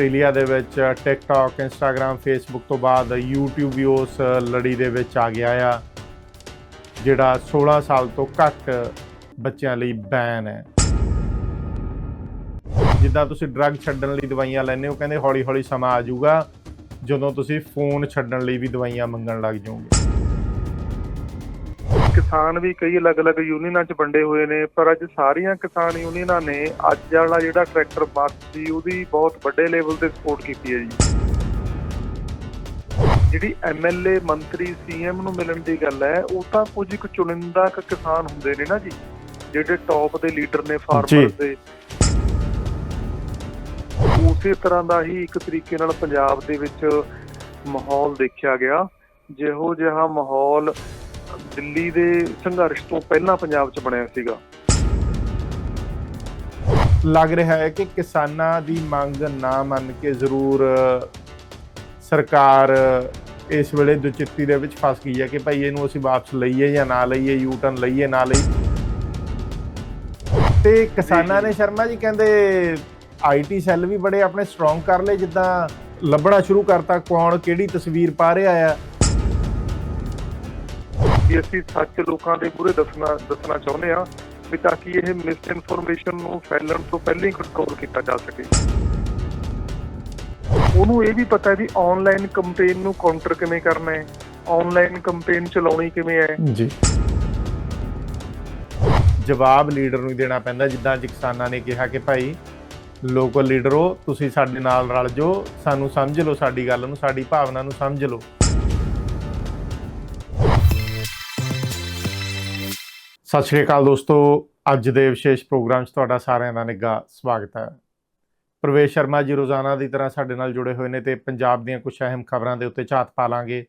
Australia ਦੇ ਵਿੱਚ TikTok Instagram Facebook ਤੋਂ ਬਾਅਦ YouTube ਵੀ ਉਸ ਲੜੀ ਦੇ ਵਿੱਚ ਆ ਗਿਆ ਆ, ਜਿਹੜਾ 16 ਸਾਲ ਤੋਂ ਘੱਟ ਬੱਚਿਆਂ ਲਈ ਬੈਨ ਹੈ। ਜਿੱਦਾਂ ਤੁਸੀਂ ਡਰੱਗ ਛੱਡਣ ਲਈ ਦਵਾਈਆਂ ਲੈਂਦੇ ਹੋ, ਕਹਿੰਦੇ ਹੌਲੀ ਹੌਲੀ ਸਮਾਂ ਆ ਜਾਊਗਾ, ਜਦੋਂ ਤੁਸੀਂ ਫੋਨ ਛੱਡਣ ਲਈ ਵੀ ਦਵਾਈਆਂ ਮੰਗਣ ਲੱਗ ਜਾਓਗੇ। ਕਿਸਾਨ ਵੀ ਕਈ ਅਲੱਗ-ਅਲੱਗ ਯੂਨੀਅਨਾਂ 'ਚ ਵੰਡੇ ਹੋਏ ਨੇ ਪਰ ਅੱਜ ਸਾਰੀਆਂ ਕਿਸਾਨ ਯੂਨੀਅਨਾਂ ਨੇ ਅੱਜ ਵਾਲਾ ਜਿਹੜਾ ਟਰੈਕਟਰ ਬੱਸ ਸੀ ਉਹਦੀ ਬਹੁਤ ਵੱਡੇ ਲੈਵਲ ਤੇ ਸਪੋਰਟ ਕੀਤੀ ਹੈ ਜੀ। ਜਿਹੜੀ ਐਮਐਲਏ ਮੰਤਰੀ ਸੀਐਮ ਨੂੰ ਮਿਲਣ ਦੀ ਗੱਲ ਹੈ ਉਹ ਤਾਂ ਕੁਝ ਇੱਕ ਚੁਣਿੰਦਾ ਕਿਸਾਨ ਹੁੰਦੇ ਨੇ ਨਾ ਜੀ ਜਿਹੜੇ ਟੌਪ ਦੇ ਲੀਡਰ ਨੇ ਫਾਰਮਰ ਜੀ। ਦੇ। ਉਸੇ ਤਰ੍ਹਾਂ ਦਾ ਹੀ ਇੱਕ ਤਰੀਕੇ ਨਾਲ ਪੰਜਾਬ ਦੇ ਵਿੱਚ ਮਾਹੌਲ ਦੇਖਿਆ ਗਿਆ। ਜਿਹੋ ਜਿਹਾ ਮਾਹੌਲ ਦਿੱਲੀ ਦੇ ਸੰਘਰਸ਼ ਤੋਂ ਪਹਿਲਾਂ ਪੰਜਾਬ 'ਚ ਬਣਿਆ ਸੀਗਾ। ਲੱਗ ਰਿਹਾ ਹੈ ਕਿ ਕਿਸਾਨਾਂ ਦੀ ਮੰਗ ਨਾ ਮੰਨ ਕੇ ਜ਼ਰੂਰ ਸਰਕਾਰ ਇਸ ਵੇਲੇ ਦੁਚਿੱਤੀ ਦੇ ਵਿੱਚ ਫਸ ਗਈ ਹੈ ਕਿ ਭਾਈ ਇਹਨੂੰ ਅਸੀਂ ਵਾਪਸ ਲਈਏ ਜਾਂ ਨਾ ਲਈਏ ਯੂ ਟਰਨ ਲਈਏ ਨਾ ਲਈ ਤੇ ਕਿਸਾਨਾਂ ਨੇ ਸ਼ਰਮਾ ਜੀ ਕਹਿੰਦੇ ਆਈਟੀ ਸੈੱਲ ਵੀ ਬੜੇ ਆਪਣੇ ਸਟਰੋਂਗ ਕਰ ਲਏ ਜਿੱਦਾਂ ਲੱਭਣਾ ਸ਼ੁਰੂ ਕਰਤਾ ਕੌਣ ਕਿਹੜੀ ਤਸਵੀਰ ਪਾ ਰਿਹਾ ਆ। ਕਿ ਅਸੀਂ ਸੱਚ ਲੋਕਾਂ ਦੇ ਪੂਰੇ ਦੱਸਣਾ ਦੱਸਣਾ ਚਾਹੁੰਦੇ ਆ ਵੀ ਤਾਂ ਕਿ ਇਹ ਮਿਸ ਇਨਫੋਰਮੇਸ਼ਨ ਨੂੰ ਫੈਲਣ ਤੋਂ ਪਹਿਲਾਂ ਹੀ ਕੰਟਰੋਲ ਕੀਤਾ ਜਾ ਸਕੇ। ਉਹਨੂੰ ਇਹ ਵੀ ਪਤਾ ਹੈ ਵੀ ਆਨਲਾਈਨ ਕੰਪੇਨ ਨੂੰ ਕਾਊਂਟਰ ਕਿਵੇਂ ਕਰਨਾ ਹੈ ਆਨਲਾਈਨ ਕੰਪੇਨ ਚਲਾਉਣੀ ਕਿਵੇਂ ਹੈ। ਜੀ। ਜਵਾਬ ਲੀਡਰ ਨੂੰ ਦੇਣਾ ਪੈਂਦਾ, ਜਿੱਦਾਂ ਅੱਜ ਕਿਸਾਨਾਂ ਨੇ ਕਿਹਾ ਕਿ ਭਾਈ ਲੋਕਲ ਲੀਡਰੋ ਤੁਸੀਂ ਸਾਡੇ ਨਾਲ ਰਲ ਜੋ ਸਾਨੂੰ ਸਮਝ ਲਓ ਸਾਡੀ ਗੱਲ ਨੂੰ, ਸਾਡੀ ਭਾਵਨਾ ਨੂੰ ਸਮਝ ਲਓ। ਸਤਿ ਸ਼੍ਰੀ ਅਕਾਲ ਦੋਸਤੋ, ਅੱਜ ਦੇ ਵਿਸ਼ੇਸ਼ ਪ੍ਰੋਗਰਾਮ 'ਚ ਤੁਹਾਡਾ ਸਾਰਿਆਂ ਦਾ ਨਿੱਘਾ ਸਵਾਗਤ ਹੈ। ਪ੍ਰਵੇਸ਼ ਸ਼ਰਮਾ ਜੀ ਰੋਜ਼ਾਨਾ ਦੀ ਤਰ੍ਹਾਂ ਸਾਡੇ ਨਾਲ ਜੁੜੇ ਹੋਏ ਨੇ ਤੇ ਪੰਜਾਬ ਦੀਆਂ ਕੁਝ ਅਹਿਮ ਖਬਰਾਂ ਦੇ ਉੱਤੇ ਝਾਤ ਪਾ ਲਾਂਗੇ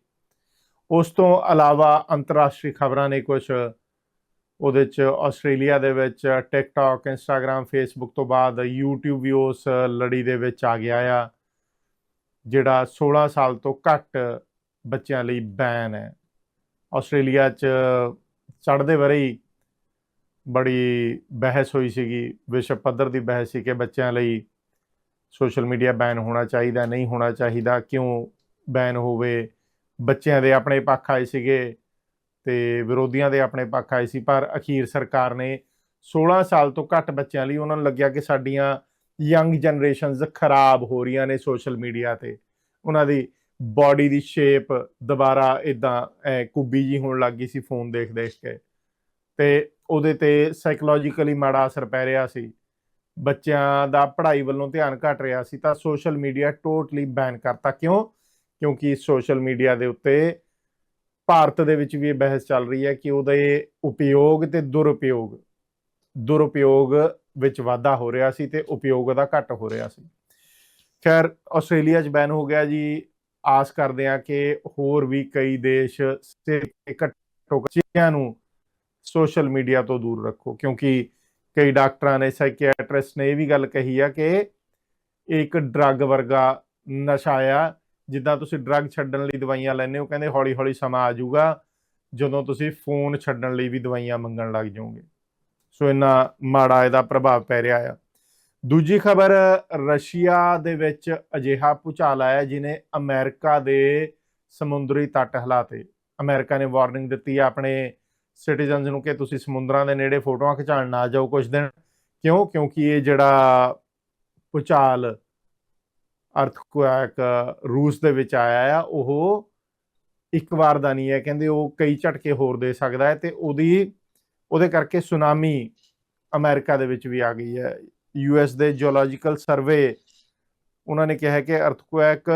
ਉਸ ਤੋਂ ਇਲਾਵਾ ਅੰਤਰਰਾਸ਼ਟਰੀ ਖਬਰਾਂ ਨੇ ਕੁਝ ਉਹਦੇ ਚ ਆਸਟ੍ਰੇਲੀਆ ਦੇ ਵਿੱਚ ਟਿਕਟੌਕ ਇੰਸਟਾਗ੍ਰam ਫੇਸਬੁੱਕ ਤੋਂ ਬਾਅਦ YouTube ਵੀ ਉਸ ਲੜੀ ਦੇ ਵਿੱਚ ਆ ਗਿਆ ਆ, ਜਿਹੜਾ 16 ਸਾਲ ਤੋਂ ਘੱਟ ਬੱਚਿਆਂ ਲਈ ਬੈਨ ਹੈ। ਆਸਟ੍ਰੇਲੀਆ ਚ ਚੜ੍ਹਦੇ ਵਰੇ ਹੀ ਬੜੀ ਬਹਿਸ ਹੋਈ ਸੀਗੀ, ਵਿਸ਼ਵ ਪੱਧਰ ਦੀ ਬਹਿਸ ਸੀ ਕਿ ਬੱਚਿਆਂ ਲਈ ਸੋਸ਼ਲ ਮੀਡੀਆ ਬੈਨ ਹੋਣਾ ਚਾਹੀਦਾ, ਨਹੀਂ ਹੋਣਾ ਚਾਹੀਦਾ, ਕਿਉਂ ਬੈਨ ਹੋਵੇ? ਬੱਚਿਆਂ ਦੇ ਆਪਣੇ ਪੱਖ ਆਏ ਸੀਗੇ ਤੇ ਵਿਰੋਧੀਆਂ ਦੇ ਆਪਣੇ ਪੱਖ ਆਏ ਸੀ, ਪਰ ਅਖੀਰ ਸਰਕਾਰ ਨੇ 16 ਸਾਲ ਤੋਂ ਘੱਟ ਬੱਚਿਆਂ ਲਈ ਉਹਨਾਂ ਨੂੰ ਲੱਗਿਆ ਕਿ ਸਾਡੀਆਂ ਯੰਗ ਜਨਰੇਸ਼ਨਸ ਖਰਾਬ ਹੋ ਰਹੀਆਂ ਨੇ ਸੋਸ਼ਲ ਮੀਡੀਆ ਤੇ। ਉਹਨਾਂ ਦੀ ਬਾਡੀ ਦੀ ਸ਼ੇਪ ਦੁਬਾਰਾ ਇਦਾਂ ਕੁੱਬੀ ਜੀ ਹੋਣ ਲੱਗ ਗਈ ਸੀ ਫੋਨ ਦੇਖ ਦੇਖ ਕੇ। ਤੇ ਉਹਦੇ ਤੇ ਸਾਈਕੋਲੋਜੀਕਲੀ ਮਾੜਾ ਅਸਰ ਪੈ ਰਿਹਾ ਸੀ। ਬੱਚਿਆਂ ਦਾ ਪੜ੍ਹਾਈ ਵੱਲੋਂ ਧਿਆਨ ਘਟ ਰਿਹਾ ਸੀ ਤਾਂ ਸੋਸ਼ਲ ਮੀਡੀਆ ਟੋਟਲੀ ਬੈਨ ਕਰਤਾ। ਕਿਉਂ? ਕਿਉਂਕਿ ਸੋਸ਼ਲ ਮੀਡੀਆ ਦੇ ਉੱਤੇ ਭਾਰਤ ਦੇ ਵਿੱਚ ਵੀ ਇਹ ਬਹਿਸ ਚੱਲ ਰਹੀ ਹੈ ਕਿ ਉਹਦੇ ਉਪਯੋਗ ਤੇ ਦੁਰਉਪਯੋਗ ਦੁਰਉਪਯੋਗ ਵਿੱਚ ਵਾਧਾ ਹੋ ਰਿਹਾ ਸੀ ਤੇ ਉਪਯੋਗ ਦਾ ਘਟ ਹੋ ਰਿਹਾ ਸੀ। ਖੈਰ, ਆਸਟ੍ਰੇਲੀਆ 'ਚ ਬੈਨ ਹੋ ਗਿਆ ਜੀ। ਆਸ ਕਰਦੇ ਆ ਕਿ ਹੋਰ ਵੀ ਕਈ ਦੇਸ਼ ਸਿਰ ਘੱਟੋ ਬੱਚਿਆਂ ਨੂੰ ਸੋਸ਼ਲ ਮੀਡੀਆ ਤੋਂ ਦੂਰ ਰੱਖੋ, ਕਿਉਂਕਿ ਕਈ ਡਾਕਟਰਾਂ ਨੇ ਸਾਈਕੀਆਟ੍ਰਿਸਟ ਨੇ ਇਹ ਵੀ ਗੱਲ ਕਹੀ ਆ ਕਿ ਇਹ ਇੱਕ ਡਰੱਗ ਵਰਗਾ ਨਸ਼ਾ ਆ। ਜਿੱਦਾਂ ਤੁਸੀਂ ਡਰੱਗ ਛੱਡਣ ਲਈ ਦਵਾਈਆਂ ਲੈਂਦੇ ਹੋ, ਕਹਿੰਦੇ ਹੌਲੀ ਹੌਲੀ ਸਮਾਂ ਆ ਜਾਊਗਾ, ਜਦੋਂ ਤੁਸੀਂ ਫੋਨ ਛੱਡਣ ਲਈ ਵੀ ਦਵਾਈਆਂ ਮੰਗਣ ਲੱਗ ਜਾਓਗੇ। ਸੋ ਇੰਨਾ ਮਾੜਾ ਇਹਦਾ ਪ੍ਰਭਾਵ ਪੈ ਰਿਹਾ ਆ। ਦੂਜੀ ਖਬਰ, ਰਸ਼ੀਆ ਦੇ ਵਿੱਚ ਅਜਿਹਾ ਭੂਚਾਲ ਆਇਆ ਜਿਨੇ ਅਮਰੀਕਾ ਦੇ ਸਮੁੰਦਰੀ ਤੱਟ ਹਿਲਾਤੇ। ਅਮਰੀਕਾ ਨੇ ਵਾਰਨਿੰਗ ਦਿੱਤੀ ਆ ਆਪਣੇ ਸਿਟੀਜ਼ਨਸ ਨੂੰ ਕਿ ਤੁਸੀਂ ਸਮੁੰਦਰਾਂ ਦੇ ਨੇੜੇ ਫੋਟੋਆਂ ਖਿਚਾਉਣ ਨਾ ਜਾਓ ਕੁਝ ਦਿਨ। ਕਿਉਂ? ਕਿਉਂਕਿ ਇਹ ਜਿਹੜਾ ਭੂਚਾਲ ਅਰਥਕੁਐਕ ਰੂਸ ਦੇ ਵਿੱਚ ਆਇਆ ਆ, ਉਹ ਇੱਕ ਵਾਰ ਦਾ ਨਹੀਂ ਹੈ। ਕਹਿੰਦੇ ਉਹ ਕਈ ਝਟਕੇ ਹੋਰ ਦੇ ਸਕਦਾ ਹੈ ਤੇ ਉਹਦੀ, ਉਹਦੇ ਕਰਕੇ ਸੁਨਾਮੀ ਅਮਰੀਕਾ ਦੇ ਵਿੱਚ ਵੀ ਆ ਗਈ ਹੈ। ਯੂਐਸ ਦੇ ਜੀਓਲੋਜੀਕਲ ਸਰਵੇ ਉਹਨਾਂ ਨੇ ਕਿਹਾ ਕਿ ਅਰਥਕੁਐਕ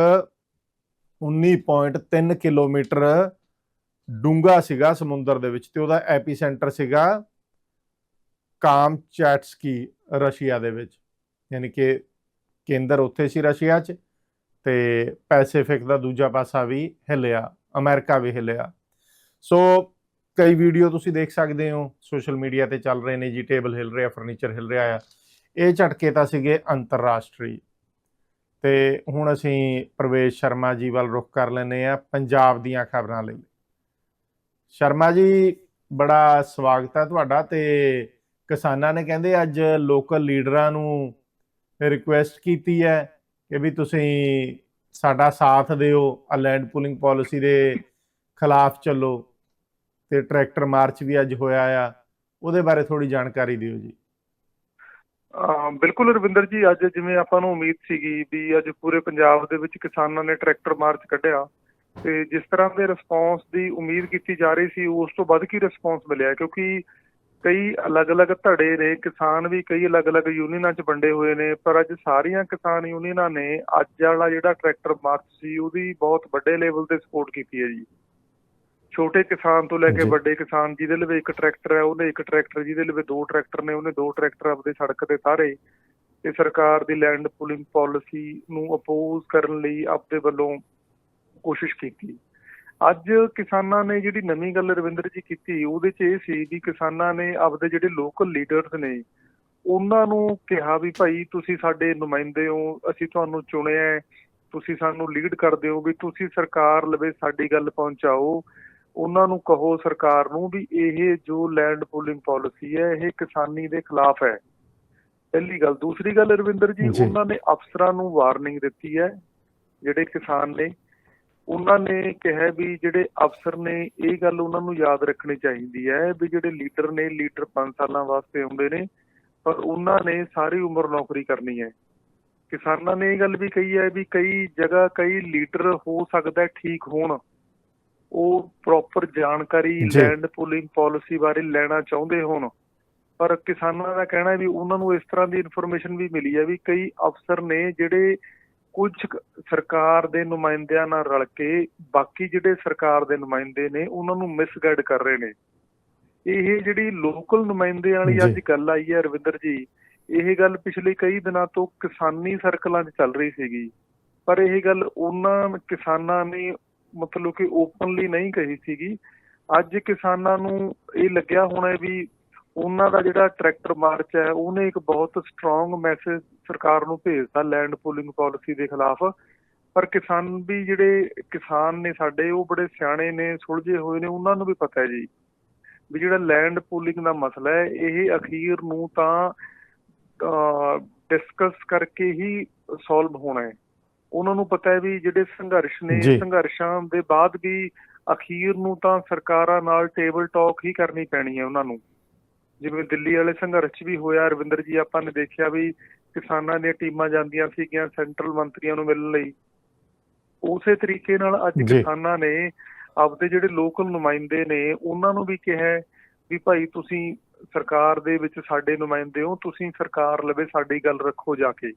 19.3 ਕਿਲੋਮੀਟਰ ਡੂੰਗਾ ਸੀਗਾ ਸਮੁੰਦਰ ਦੇ ਵਿੱਚ ਤੇ ਉਹਦਾ ਐਪੀਸੈਂਟਰ ਸੀਗਾ ਕਾਮਚੈਟਸਕੀ ਰਸ਼ੀਆ ਦੇ ਵਿੱਚ, ਯਾਨੀ ਕਿ ਕੇਂਦਰ ਉੱਥੇ ਸੀ ਰਸ਼ੀਆ 'ਚ ਤੇ ਪੈਸੀਫਿਕ ਦਾ ਦੂਜਾ ਪਾਸਾ ਵੀ ਹਿੱਲਿਆ, ਅਮਰੀਕਾ ਵੀ ਹਿੱਲਿਆ। ਸੋ ਕਈ ਵੀਡੀਓ ਤੁਸੀਂ ਦੇਖ ਸਕਦੇ ਹੋ, ਸੋਸ਼ਲ ਮੀਡੀਆ ਤੇ ਚੱਲ ਰਹੇ ਨੇ, ਜੀ ਟੇਬਲ ਹਿੱਲ ਰਿਹਾ, ਫਰਨੀਚਰ ਹਿੱਲ ਰਿਹਾ ਆ। ਇਹ ਝਟਕੇ ਤਾਂ ਸੀਗੇ ਅੰਤਰਰਾਸ਼ਟਰੀ। ਤੇ ਹੁਣ ਅਸੀਂ ਪ੍ਰਵੇਸ਼ ਸ਼ਰਮਾ ਜੀ ਵੱਲ ਰੁਖ ਕਰ ਲੈਨੇ ਆ ਪੰਜਾਬ ਦੀਆਂ ਖਬਰਾਂ ਲਈ। ਸ਼ਰਮਾ ਜੀ, ਬੜਾ ਸਵਾਗਤ ਹੈ ਤੁਹਾਡਾ ਤੇ ਕਿਸਾਨਾਂ ਨੇ ਕਹਿੰਦੇ ਅੱਜ ਲੋਕਲ ਲੀਡਰਾਂ ਨੂੰ ਰਿਕੁਐਸਟ ਕੀਤੀ ਹੈ ਕਿ ਵੀ ਤੁਸੀਂ ਸਾਡਾ ਸਾਥ ਦਿਓ ਆ ਲੈਂਡ ਪੂਲਿੰਗ ਪਾਲਿਸੀ ਦੇ ਖਿਲਾਫ ਚੱਲੋ ਤੇ ਟਰੈਕਟਰ ਮਾਰਚ ਵੀ ਅੱਜ ਹੋਇਆ ਆ। ਉਹਦੇ ਬਾਰੇ ਥੋੜੀ ਜਾਣਕਾਰੀ ਦਿਓ ਜੀ। ਬਿਲਕੁਲ ਰਵਿੰਦਰ ਜੀ, ਅੱਜ ਜਿਵੇਂ ਆਪਾਂ ਨੂੰ ਉਮੀਦ ਸੀਗੀ ਵੀ ਅੱਜ ਪੂਰੇ ਪੰਜਾਬ ਦੇ ਵਿੱਚ ਕਿਸਾਨਾਂ ਨੇ ਟਰੈਕਟਰ ਮਾਰਚ ਕੱਢਿਆ। ਤੇ ਜਿਸ ਤਰ੍ਹਾਂ ਦੇ ਰਿਸਪੌਂਸ ਦੀ ਉਮੀਦ ਕੀਤੀ ਜਾ ਰਹੀ ਸੀ ਉਸ ਤੋਂ ਵੱਧ ਕੀ ਰਿਸਪੌਂਸ ਮਿਲਿਆ? ਕਿਉਂਕਿ ਕਈ ਅਲੱਗ-ਅਲੱਗ ਧੜੇ ਨੇ ਕਿਸਾਨ ਵੀ ਕਈ ਅਲੱਗ-ਅਲੱਗ ਯੂਨੀਅਨਾਂ 'ਚ ਵੰਡੇ ਹੋਏ ਨੇ ਪਰ ਅੱਜ ਸਾਰੀਆਂ ਕਿਸਾਨ ਯੂਨੀਅਨਾਂ ਨੇ ਅੱਜ ਵਾਲਾ ਜਿਹੜਾ ਟਰੈਕਟਰ ਮਾਰਚ ਸੀ ਉਹਦੀ ਬਹੁਤ ਵੱਡੇ ਲੈਵਲ ਤੇ ਸਪੋਰਟ ਕੀਤੀ ਹੈ ਜੀ। ਛੋਟੇ ਕਿਸਾਨ ਤੋਂ ਲੈ ਕੇ। ਵੱਡੇ ਕਿਸਾਨ ਜਿਹਦੇ ਲਵੇ ਇੱਕ ਟਰੈਕਟਰ ਹੈ ਉਹਨੇ ਇੱਕ ਟਰੈਕਟਰ ਜਿਹਦੇ ਲਵੇ ਦੋ ਟਰੈਕਟਰ ਨੇ ਉਹਨੇ ਦੋ ਟਰੈਕਟਰ ਆਪਦੇ ਸੜਕ ਤੇ ਤਾਰੇ ਤੇ ਸਰਕਾਰ ਦੀ ਲੈਂਡ ਪੁਲਿੰਗ ਪਾਲਿਸੀ ਨੂੰ ਅਪੋਜ਼ ਕਰਨ ਲਈ ਆਪਦੇ ਵੱਲੋਂ ਕੋਸ਼ਿਸ਼ ਕੀਤੀ। ਅੱਜ ਕਿਸਾਨਾਂ ਨੇ ਜਿਹੜੀ ਨਵੀਂ ਗੱਲ ਰਵਿੰਦਰ ਜੀ ਕੀਤੀ ਉਹਦੇ 'ਚ ਇਹ ਸੀ ਵੀ ਕਿਸਾਨਾਂ ਨੇ ਆਪਦੇ ਜਿਹੜੇ ਲੋਕਲ ਲੀਡਰਸ ਨੇ ਉਹਨਾਂ ਨੂੰ ਕਿਹਾ ਵੀ ਭਾਈ ਤੁਸੀਂ ਸਾਡੇ ਨੁਮਾਇੰਦੇ ਹੋ ਅਸੀਂ ਤੁਹਾਨੂੰ ਚੁਣਿਆ ਤੁਸੀਂ ਸਾਨੂੰ ਲੀਡ ਕਰਦੇ ਹੋ ਵੀ ਤੁਸੀਂ ਸਰਕਾਰ ਲਵੇ ਸਾਡੀ ਗੱਲ ਪਹੁੰਚਾਓ। ਉਹਨਾਂ ਨੂੰ ਕਹੋ ਸਰਕਾਰ ਨੂੰ ਵੀ ਇਹ ਜੋ ਲੈਂਡ ਪੂਲਿੰਗ ਪਾਲਿਸੀ ਹੈ ਇਹ ਕਿਸਾਨੀ ਦੇ ਖਿਲਾਫ ਹੈ। ਪਹਿਲੀ ਗੱਲ। ਦੂਸਰੀ ਗੱਲ ਰਵਿੰਦਰ ਜੀ। ਉਹਨਾਂ ਨੇ ਅਫਸਰਾਂ ਨੂੰ ਵਾਰਨਿੰਗ ਦਿੱਤੀ ਹੈ ਜਿਹੜੇ ਕਿਸਾਨ ਨੇ। ਉਹਨਾਂ ਨੇ ਕਿਹਾ ਵੀ ਜਿਹੜੇ ਅਫਸਰ ਨੇ ਇਹ ਗੱਲ ਉਹਨਾਂ ਨੂੰ ਯਾਦ ਰੱਖਣੀ ਚਾਹੀਦੀ ਹੈ ਵੀ ਜਿਹੜੇ ਲੀਡਰ ਨੇ ਲੀਡਰ 5 ਸਾਲਾਂ ਵਾਸਤੇ ਹੁੰਦੇ ਨੇ ਪਰ ਉਹਨਾਂ ਨੇ ਸਾਰੀ ਉਮਰ ਨੌਕਰੀ ਕਰਨੀ ਹੈ। ਕਿਸਾਨਾਂ ਨੇ ਇਹ ਗੱਲ ਵੀ ਕਹੀ ਹੈ ਵੀ ਕਈ ਜਗ੍ਹਾ ਕਈ ਲੀਡਰ ਹੋ ਸਕਦਾ ਠੀਕ ਹੋਣ। ਉਹ ਪ੍ਰੋਪਰ ਜਾਣਕਾਰੀ। ਲੈਂਡ ਪੂਲਿੰਗ ਪਾਲਿਸੀ ਬਾਰੇ ਲੈਣਾ ਚਾਹੁੰਦੇ ਹੋਣ। ਪਰ ਕਿਸਾਨਾਂ ਦਾ ਕਹਿਣਾ ਹੈ ਵੀ ਉਹਨਾਂ ਨੂੰ ਇਸ ਤਰ੍ਹਾਂ ਦੀ ਇਨਫੋਰਮੇਸ਼ਨ ਵੀ ਮਿਲੀ ਹੈ ਵੀ ਕਈ ਅਫਸਰ ਨੇ ਜਿਹੜੇ ਕੁਝ ਸਰਕਾਰ ਦੇ ਨੁਮਾਇੰਦਿਆਂ ਨਾਲ ਰਲ ਕੇ ਬਾਕੀ ਜਿਹੜੇ ਸਰਕਾਰ ਦੇ ਨੁਮਾਇੰਦੇ ਨੇ ਉਹਨਾਂ ਨੂੰ ਮਿਸਗਾਈਡ ਕਰ ਰਹੇ ਨੇ। ਇਹ ਜਿਹੜੀ ਲੋਕਲ ਨੁਮਾਇੰਦੇ ਵਾਲੀ। ਅੱਜ ਗੱਲ ਆਈ ਹੈ ਰਵਿੰਦਰ ਜੀ ਇਹ ਗੱਲ ਪਿਛਲੇ ਕਈ ਦਿਨਾਂ ਤੋਂ ਕਿਸਾਨੀ ਸਰਕਲਾਂ 'ਚ ਚੱਲ ਰਹੀ ਸੀਗੀ। ਪਰ ਇਹ ਗੱਲ ਉਹਨਾਂ ਕਿਸਾਨਾਂ ਨੇ ਮਤਲਬ ਕਿ ਓਪਨਲੀ ਨਹੀਂ ਕਹੀ ਸੀਗੀ। ਅੱਜ ਕਿਸਾਨਾਂ ਨੂੰ ਇਹ ਲੱਗਿਆ ਹੋਣਾ ਵੀ ਉਹਨਾਂ ਦਾ ਜਿਹੜਾ ਟਰੈਕਟਰ ਮਾਰਚ ਹੈ ਉਹਨੇ ਇੱਕ ਬਹੁਤ ਸਟਰੋਂਗ ਮੈਸੇਜ ਸਰਕਾਰ ਨੂੰ ਭੇਜਤਾ ਲੈਂਡ ਪੂਲਿੰਗ ਪਾਲਿਸੀ ਦੇ ਖਿਲਾਫ। ਪਰ ਕਿਸਾਨ ਵੀ ਜਿਹੜੇ ਕਿਸਾਨ ਨੇ ਸਾਡੇ ਉਹ ਬੜੇ ਸਿਆਣੇ ਨੇ ਸੁਲਝੇ ਹੋਏ ਨੇ ਉਹਨਾਂ ਨੂੰ ਵੀ ਪਤਾ ਹੈ ਜੀ ਵੀ ਜਿਹੜਾ ਲੈਂਡ ਪੂਲਿੰਗ ਦਾ ਮਸਲਾ ਹੈ ਇਹ ਅਖੀਰ ਨੂੰ ਤਾਂ ਡਿਸਕਸ ਕਰਕੇ ਹੀ ਸੋਲਵ ਹੋਣਾ ਹੈ। ਉਹਨਾਂ ਨੂੰ ਪਤਾ ਹੈ ਵੀ ਜਿਹੜੇ ਸੰਘਰਸ਼ ਨੇ। ਸੰਘਰਸ਼ਾਂ ਦੇ ਬਾਅਦ ਵੀ ਅਖੀਰ ਨੂੰ ਤਾਂ ਸਰਕਾਰਾਂ ਨਾਲ ਟੇਬਲ ਟਾਕ ਹੀ ਕਰਨੀ ਪੈਣੀ ਹੈ ਉਹਨਾਂ ਨੂੰ। ਜਿਵੇਂ ਦਿੱਲੀ ਵਾਲੇ ਸੰਘਰਸ਼ ਵੀ ਹੋਇਆ ਰਵਿੰਦਰ ਜੀ ਆਪਾਂ ਨੇ ਦੇਖਿਆ ਵੀ ਕਿਸਾਨਾਂ ਦੀਆਂ ਟੀਮਾਂ ਜਾਂਦੀਆਂ ਸੀਗੀਆਂ ਸੈਂਟਰਲ ਮੰਤਰੀਆਂ ਨੂੰ ਮਿਲਣ ਲਈ ਉਸੇ ਤਰੀਕੇ ਨਾਲ ਅੱਜ। ਕਿਸਾਨਾਂ ਨੇ ਆਪਦੇ ਜਿਹੜੇ ਲੋਕਲ ਨੁਮਾਇੰਦੇ ਨੇ ਉਹਨਾਂ ਨੂੰ ਵੀ ਕਿਹਾ ਵੀ ਭਾਈ ਤੁਸੀਂ ਸਰਕਾਰ ਦੇ ਵਿੱਚ ਸਾਡੇ ਨੁਮਾਇੰਦੇ ਹੋ ਤੁਸੀਂ ਸਰਕਾਰ ਲਵੇ ਸਾਡੀ ਗੱਲ ਰੱਖੋ ਜਾ ਕੇ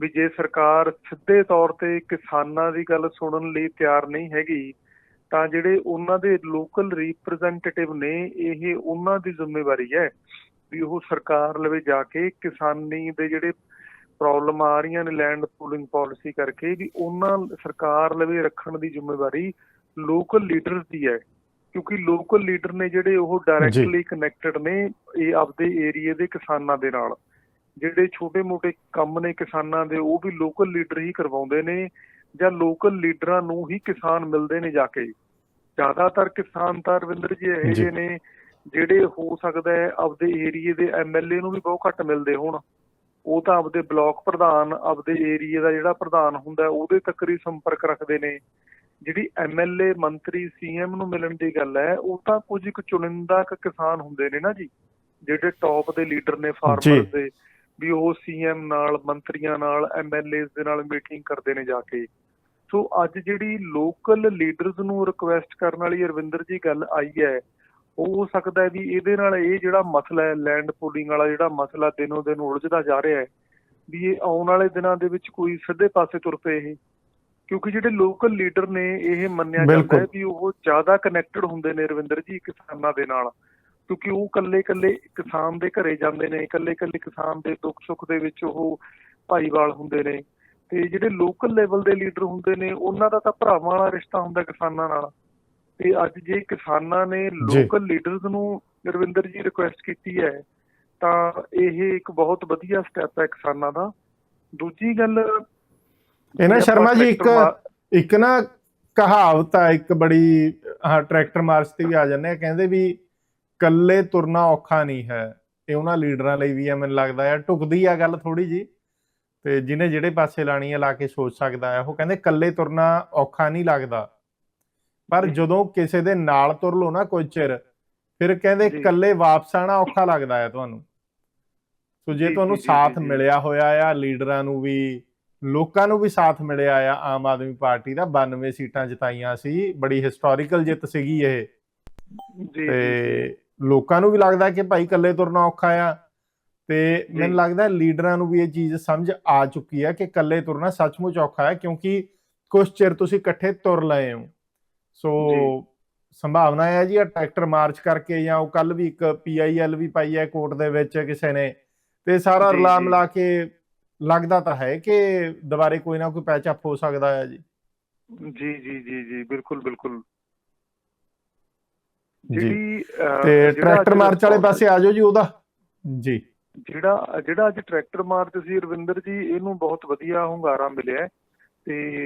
ਵੀ ਜੇ ਸਰਕਾਰ ਸਿੱਧੇ ਤੌਰ ਤੇ ਕਿਸਾਨਾਂ ਦੀ ਗੱਲ ਸੁਣਨ ਲਈ ਤਿਆਰ ਨਹੀਂ ਹੈਗੀ ਤਾਂ ਜਿਹੜੇ ਉਹਨਾਂ ਦੇ ਲੋਕਲ ਰਿਪਰੈਜ਼ੈਂਟੇਟਿਵ ਨੇ ਇਹ ਉਹਨਾਂ ਦੀ ਜ਼ਿੰਮੇਵਾਰੀ ਹੈ ਵੀ ਉਹ ਸਰਕਾਰ ਲਵੇ ਜਾ ਕੇ ਕਿਸਾਨੀ ਦੇ ਜਿਹੜੇ ਪ੍ਰੋਬਲਮ ਆ ਰਹੀਆਂ ਨੇ ਲੈਂਡ ਪੂਲਿੰਗ ਪਾਲਿਸੀ ਕਰਕੇ ਵੀ ਉਹਨਾਂ ਸਰਕਾਰ ਲਵੇ ਰੱਖਣ ਦੀ ਜ਼ਿੰਮੇਵਾਰੀ ਲੋਕਲ ਲੀਡਰਸ ਦੀ ਹੈ। ਕਿਉਂਕਿ ਲੋਕਲ ਲੀਡਰ ਨੇ ਜਿਹੜੇ ਉਹ ਡਾਇਰੈਕਟਲੀ ਕਨੈਕਟਡ ਨੇ ਇਹ ਆਪਦੇ ਏਰੀਆ ਦੇ ਕਿਸਾਨਾਂ ਦੇ ਨਾਲ। ਜਿਹੜੇ ਛੋਟੇ-ਮੋਟੇ ਕੰਮ ਨੇ ਕਿਸਾਨਾਂ ਦੇ ਉਹ ਵੀ ਲੋਕਲ ਲੀਡਰ ਹੀ ਕਰਵਾਉਂਦੇ ਨੇ। ਜਾਂ ਲੋਕਲ ਲੀਡਰਾਂ ਨੂੰ ਹੀ ਕਿਸਾਨ ਮਿਲਦੇ ਨੇ ਜਾ ਕੇ। ਜ਼ਿਆਦਾਤਰ ਕਿਸਾਨ ਤਾਂ ਰਵਿੰਦਰ ਜੀ ਇਹੋ ਜੀ। ਜਿਹੇ ਨੇ ਜਿਹੜੇ ਹੋ ਸਕਦਾ ਹੈ ਆਪਦੇ ਏਰੀਏ ਦੇ ਐਮਐਲਏ ਨੂੰ ਵੀ ਬਹੁਤ ਘੱਟ ਮਿਲਦੇ ਹੋਣ। ਉਹ ਤਾਂ ਆਪਦੇ ਬਲਾਕ ਪ੍ਰਧਾਨ ਆਪਦੇ ਏਰੀਏ ਦਾ ਜਿਹੜਾ ਪ੍ਰਧਾਨ ਹੁੰਦਾ ਉਹਦੇ ਤੱਕ ਹੀ ਸੰਪਰਕ ਰੱਖਦੇ ਨੇ। ਜਿਹੜੀ ਐਮਐਲਏ ਮੰਤਰੀ ਸੀਐਮ ਨੂੰ ਮਿਲਣ ਦੀ ਗੱਲ ਹੈ ਉਹ ਤਾਂ ਕੁਝ ਇੱਕ ਚੁਣਿੰਦਾ ਕਿਸਾਨ ਹੁੰਦੇ ਨੇ ਨਾ ਜੀ ਜਿਹੜੇ ਟੌਪ ਦੇ ਲੀਡਰ ਨੇ ਫਾਰਮਰਸ ਦੇ। ਵੀ ਉਹ ਸੀਐਮ ਨਾਲ ਮੰਤਰੀਆਂ ਨਾਲ ਐਮਐਲਏਸ ਦੇ ਨਾਲ ਮੀਟਿੰਗ ਕਰਦੇ ਨੇ ਜਾ ਕੇ। ਸੋ ਅੱਜ ਜਿਹੜੀ ਲੋਕਲ ਲੀਡਰਸ ਨੂੰ ਰਿਕੁਐਸਟ ਕਰਨ ਵਾਲੀ ਰਵਿੰਦਰ ਜੀ ਗੱਲ ਆਈ ਹੈ ਹੋ ਸਕਦਾ ਹੈ ਵੀ ਇਹਦੇ ਨਾਲ ਇਹ ਜਿਹੜਾ ਮਸਲਾ ਹੈ ਲੈਂਡ ਪੂਲਿੰਗ ਵਾਲਾ ਜਿਹੜਾ ਮਸਲਾ ਦਿਨੋਂ ਦਿਨ ਉਲਝਦਾ ਜਾ ਰਿਹਾ ਹੈ ਵੀ ਇਹ ਆਉਣ ਵਾਲੇ ਦਿਨਾਂ ਦੇ ਵਿੱਚ ਕੋਈ ਸਿੱਧੇ ਪਾਸੇ ਤੁਰ ਪਏ ਇਹ। ਕਿਉਂਕਿ ਜਿਹੜੇ ਲੋਕਲ ਲੀਡਰ ਨੇ ਇਹ ਮੰਨਿਆ ਜਾਂਦਾ। ਹੈ ਵੀ ਉਹ ਜ਼ਿਆਦਾ ਕਨੈਕਟਡ ਹੁੰਦੇ ਨੇ ਰਵਿੰਦਰ ਜੀ ਕਿਸਾਨਾਂ ਦੇ ਨਾਲ। ਕਿਉਂਕਿ ਉਹ ਕੱਲੇ-ਕੱਲੇ ਕਿਸਾਨ ਦੇ ਘਰੇ ਜਾਂਦੇ ਨੇ ਕੱਲੇ-ਕੱਲੇ ਕਿਸਾਨ ਦੇ ਦੁੱਖ ਸੁੱਖ ਦੇ ਵਿੱਚ ਉਹ ਭਾਈਵਾਲ ਹੁੰਦੇ ਨੇ ਤੇ ਜਿਹੜੇ ਲੋਕਲ ਲੈਵਲ ਦੇ ਲੀਡਰ ਹੁੰਦੇ ਨੇ ਉਹਨਾਂ ਦਾ ਤਾਂ ਭਰਾਵਾਂ ਵਾਲਾ ਰਿਸ਼ਤਾ ਹੁੰਦਾ ਕਿਸਾਨਾਂ ਨਾਲ। ਤੇ ਅੱਜ ਜੇ ਕਿਸਾਨਾਂ ਨੇ ਲੋਕਲ ਲੀਡਰਸ ਨੂੰ ਰਵਿੰਦਰ ਜੀ ਰਿਕੁਐਸਟ ਕੀਤੀ ਹੈ ਤਾਂ ਇਹ ਇੱਕ ਬਹੁਤ ਵਧੀਆ ਸਟੈਪ ਹੈ ਕਿਸਾਨਾਂ ਦਾ। ਦੂਜੀ ਗੱਲ ਇਹ ਨਾ ਸ਼ਰਮਾ ਜੀ ਇੱਕ ਇੱਕ ਨਾ ਕਹਾਵਤ ਆ ਇੱਕ ਬੜੀ ਹਾਂ ਟਰੈਕਟਰ ਮਾਰਚ ਤੇ ਵੀ ਆ ਜਾਂਦੇ ਆ ਕਹਿੰਦੇ ਵੀ ਕੱਲੇ ਤੁਰਨਾ ਔਖਾ ਨਹੀਂ ਹੈ। ਇਹ ਉਹਨਾਂ ਲੀਡਰਾਂ ਲਈ ਵੀ ਆ ਮੈਨੂੰ ਲੱਗਦਾ ਆ ਟੁਕਦੀ ਆ ਗੱਲ ਥੋੜੀ ਜੀ ਤੇ ਜਿਹਨੇ ਜਿਹੜੇ ਪਾਸੇ ਲਾਣੀ ਹੈ ਲਾ ਕੇ ਸੋਚ ਸਕਦਾ ਹੈ। ਉਹ ਕਹਿੰਦੇ ਇਕੱਲੇ ਤੁਰਨਾ ਔਖਾ ਨਹੀਂ ਲੱਗਦਾ। ਪਰ। ਜਦੋਂ ਕਿਸੇ ਦੇ ਨਾਲ ਤੁਰ ਲਓ ਨਾ ਕੁਝ ਚਿਰ ਫਿਰ ਕਹਿੰਦੇ ਜੀ। ਇਕੱਲੇ ਵਾਪਸ ਆਣਾ ਔਖਾ ਲੱਗਦਾ ਹੈ ਤੁਹਾਨੂੰ। ਸੋ ਜੇ ਤੁਹਾਨੂੰ ਸਾਥ। ਮਿਲਿਆ ਹੋਇਆ ਆ ਲੀਡਰਾਂ ਨੂੰ ਵੀ ਲੋਕਾਂ ਨੂੰ ਵੀ ਸਾਥ ਮਿਲਿਆ ਆ ਆਮ ਆਦਮੀ ਪਾਰਟੀ ਦਾ 92 ਸੀਟਾਂ ਜਿਤਾਈਆਂ ਸੀ। ਬੜੀ ਹਿਸਟੋਰੀਕਲ ਜਿੱਤ ਸੀਗੀ ਇਹ। ਤੇ ਲੋਕਾਂ ਨੂੰ ਵੀ ਲੱਗਦਾ ਕਿ ਭਾਈ ਇਕੱਲੇ ਤੁਰਨਾ ਔਖਾ ਆ ਤੇ। ਮੈਨੂੰ ਲੱਗਦਾ ਲੀਡਰਾਂ ਨੂੰ ਵੀ ਇਹ ਚੀਜ਼ ਸਮਝ ਆ ਚੁੱਕੀ ਹੈ ਕਿ ਇਕੱਲੇ ਤੁਰਨਾ ਸੱਚਮੁੱਚ ਔਖਾ ਹੈ ਕਿਉਂਕਿ ਕੁਝ ਚਿਰ ਤੁਸੀਂ ਇਕੱਠੇ ਤੁਰ ਲਏ ਹੋ ਸੋ। ਸੰਭਾਵਨਾ ਹੈ ਜੀ ਆ ਟਰੈਕਟਰ ਮਾਰਚ ਕਰਕੇ ਜਾਂ ਉਹ ਕੱਲ ਵੀ ਇੱਕ ਪੀਆਈਐਲ ਵੀ ਪਾਈ ਹੈ ਕੋਰਟ ਦੇ ਵਿੱਚ ਕਿਸੇ ਨੇ ਤੇ ਸਾਰਾ ਰਲਾ। ਮਿਲਾ ਕੇ ਲੱਗਦਾ ਤਾਂ ਹੈ ਕਿ ਦੁਬਾਰੇ ਕੋਈ ਨਾ ਕੋਈ ਪੈਚ ਅਪ ਹੋ ਸਕਦਾ ਹੈ ਜੀ ਜੀ ਜੀ ਜੀ ਜੀ ਬਿਲਕੁਲ ਬਿਲਕੁਲ। ਜਿਹੜੀ ਤੇ ਟਰੈਕਟਰ ਮਾਰਚ ਵਾਲੇ ਪਾਸੇ ਆ ਜਾਓ ਜੀ ਉਹਦਾ। ਜੀ। ਜਿਹੜਾ ਜਿਹੜਾ ਅੱਜ ਟਰੈਕਟਰ ਮਾਰਚ ਸੀ ਰਵਿੰਦਰ ਜੀ ਇਹਨੂੰ ਬਹੁਤ ਵਧੀਆ ਹੁੰਗਾਰਾ ਮਿਲਿਆ ਤੇ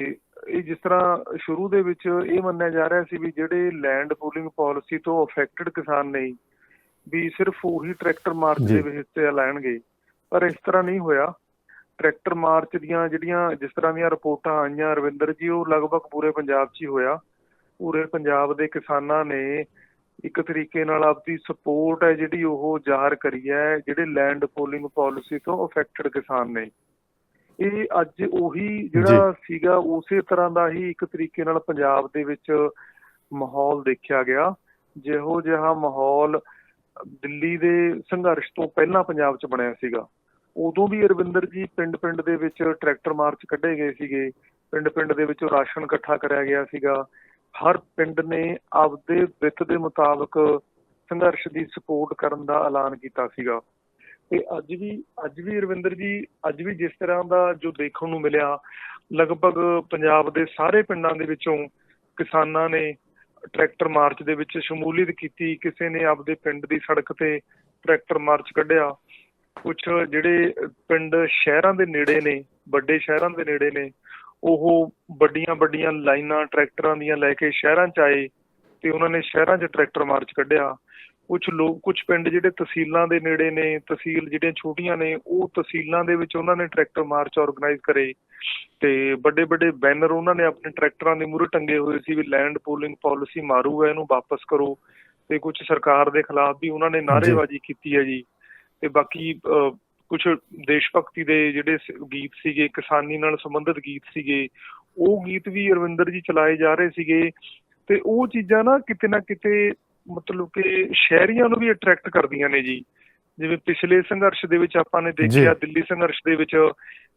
ਇਹ ਜਿਸ ਤਰ੍ਹਾਂ ਸ਼ੁਰੂ ਦੇ ਵਿੱਚ ਇਹ ਮੰਨਿਆ ਜਾ ਰਿਹਾ ਸੀ ਵੀ ਜਿਹੜੇ ਲੈਂਡ ਪੂਲਿੰਗ ਪਾਲਿਸੀ ਤੋਂ ਅਫੈਕਟਡ ਕਿਸਾਨ ਨੇ ਵੀ ਸਿਰਫ ਉਹੀ ਟਰੈਕਟਰ ਮਾਰਚ। ਦੇ ਵਿੱਚ ਹਿੱਸੇ ਲੈਣਗੇ। ਪਰ ਇਸ ਤਰ੍ਹਾਂ ਨਹੀਂ ਹੋਇਆ। ਟਰੈਕਟਰ ਮਾਰਚ ਦੀਆਂ ਜਿਹੜੀਆਂ ਜਿਸ ਤਰ੍ਹਾਂ ਦੀਆਂ ਰਿਪੋਰਟਾਂ ਆਈਆਂ ਰਵਿੰਦਰ ਜੀ ਉਹ ਲਗਭਗ ਪੂਰੇ ਪੰਜਾਬ 'ਚ ਹੀ ਹੋਇਆ। ਪੂਰੇ ਪੰਜਾਬ ਦੇ ਕਿਸਾਨਾਂ ਨੇ ਇੱਕ ਤਰੀਕੇ ਨਾਲ ਆਪਦੀ ਸਪੋਰਟ ਹੈ ਜਿਹੜੀ ਉਹ ਜ਼ਾਹਰ ਕਰੀ ਹੈ ਜਿਹੜੇ ਲੈਂਡ ਪੋਲਿੰਗ ਪਾਲਿਸੀ ਤੋਂ ਅਫੈਕਟਡ ਕਿਸਾਨ ਨੇ। ਇਹ ਅੱਜ ਉਹੀ ਜਿਹੜਾ ਸੀਗਾ ਉਸੇ ਤਰ੍ਹਾਂ ਦਾ ਹੀ ਇੱਕ ਤਰੀਕੇ ਨਾਲ ਪੰਜਾਬ ਦੇ ਵਿੱਚ ਮਾਹੌਲ ਦੇਖਿਆ ਗਿਆ। ਜਿਹੋ ਜਿਹਾ ਮਾਹੌਲ ਦਿੱਲੀ ਦੇ ਸੰਘਰਸ਼ ਤੋਂ ਪਹਿਲਾਂ ਪੰਜਾਬ 'ਚ ਬਣਿਆ ਸੀਗਾ। ਉਦੋਂ ਵੀ ਅਰਵਿੰਦਰ ਜੀ ਪਿੰਡ-ਪਿੰਡ ਦੇ ਵਿੱਚ ਟਰੈਕਟਰ ਮਾਰਚ ਕੱਢੇ ਗਏ ਸੀਗੇ। ਪਿੰਡ-ਪਿੰਡ ਦੇ ਵਿੱਚੋਂ ਰਾਸ਼ਨ ਇਕੱਠਾ ਕਰਿਆ ਗਿਆ ਸੀਗਾ। ਹਰ ਪਿੰਡ ਨੇ ਆਪਦੇ ਵਿੱਤ ਦੇ ਮੁਤਾਬਕ ਸੰਘਰਸ਼ ਦੀ ਸਪੋਰਟ ਕਰਨ ਦਾ ਐਲਾਨ ਕੀਤਾ ਸੀਗਾ। ਤੇ ਅੱਜ ਵੀ ਅੱਜ ਵੀ ਰਵਿੰਦਰ ਜੀ, ਅੱਜ ਵੀ ਜਿਸ ਤਰ੍ਹਾਂ ਦਾ ਜੋ ਦੇਖਣ ਨੂੰ ਮਿਲਿਆ, ਲਗਭਗ ਪੰਜਾਬ ਦੇ ਸਾਰੇ ਪਿੰਡਾਂ ਦੇ ਵਿੱਚੋਂ ਕਿਸਾਨਾਂ ਨੇ ਟਰੈਕਟਰ ਮਾਰਚ ਦੇ ਵਿੱਚ ਸ਼ਮੂਲੀਅਤ ਕੀਤੀ, ਕਿਸੇ ਨੇ ਆਪਦੇ ਪਿੰਡ ਦੀ ਸੜਕ ਤੇ ਟਰੈਕਟਰ ਮਾਰਚ ਕੱਢਿਆ। ਕੁਝ ਜਿਹੜੇ ਪਿੰਡ ਸ਼ਹਿਰਾਂ ਦੇ ਨੇੜੇ ਨੇ, ਵੱਡੇ ਸ਼ਹਿਰਾਂ ਦੇ ਨੇੜੇ ਨੇ ਉਹ ਵੱਡੀਆਂ ਵੱਡੀਆਂ ਲਾਈਨਾਂ ਟਰੈਕਟਰਾਂ ਦੀਆਂ ਲੈ ਕੇ ਸ਼ਹਿਰਾਂ 'ਚ ਆਏ ਤੇ ਉਹਨਾਂ ਨੇ ਸ਼ਹਿਰਾਂ 'ਚ ਟਰੈਕਟਰ ਮਾਰਚ ਕੱਢਿਆ। ਕੁਝ ਲੋਕ ਕੁਝ ਪਿੰਡ ਜਿਹੜੇ ਤਹਿਸੀਲਾਂ ਦੇ ਨੇੜੇ ਨੇ ਤਹਿਸੀਲ ਜਿਹੜੀਆਂ ਛੋਟੀਆਂ ਨੇ ਉਹ ਤਹਿਸੀਲਾਂ ਦੇ ਵਿੱਚ ਉਹਨਾਂ ਨੇ ਟਰੈਕਟਰ ਮਾਰਚ ਆਰਗੇਨਾਈਜ਼ ਕਰੇ ਤੇ ਵੱਡੇ ਵੱਡੇ ਬੈਨਰ ਉਹਨਾਂ ਨੇ ਆਪਣੇ ਟਰੈਕਟਰਾਂ ਦੇ ਮੂਹਰੇ ਟੰਗੇ ਹੋਏ ਸੀ ਵੀ ਲੈਂਡ ਪੂਲਿੰਗ ਪਾਲਿਸੀ ਮਾਰੂ ਹੈ ਇਹਨੂੰ ਵਾਪਸ ਕਰੋ ਤੇ ਕੁਝ ਸਰਕਾਰ ਦੇ ਖਿਲਾਫ ਵੀ ਉਹਨਾਂ ਨੇ ਨਾਅਰੇਬਾਜ਼ੀ ਕੀਤੀ ਹੈ ਜੀ। ਤੇ ਬਾਕੀ ਕੁਝ ਦੇਸ਼ ਭਗਤੀ ਦੇ ਜਿਹੜੇ ਗੀਤ ਸੀਗੇ ਕਿਸਾਨੀ ਨਾਲ ਸੰਬੰਧਿਤ ਗੀਤ ਸੀਗੇ ਉਹ ਗੀਤ ਵੀ ਅਰਵਿੰਦਰ ਜੀ ਚਲਾਏ ਜਾ ਰਹੇ ਸੀਗੇ ਤੇ ਉਹ ਚੀਜ਼ਾਂ ਨਾ ਕਿਤੇ ਨਾ ਕਿਤੇ ਮਤਲਬ ਕਿ ਸ਼ਹਿਰੀਆਂ ਨੂੰ ਵੀ ਅਟਰੈਕਟ ਕਰਦੀਆਂ ਨੇ ਜੀ। ਜਿਵੇਂ ਪਿਛਲੇ ਸੰਘਰਸ਼ ਦੇ ਵਿੱਚ ਆਪਾਂ ਨੇ ਦੇਖਿਆ ਦਿੱਲੀ ਸੰਘਰਸ਼ ਦੇ ਵਿੱਚ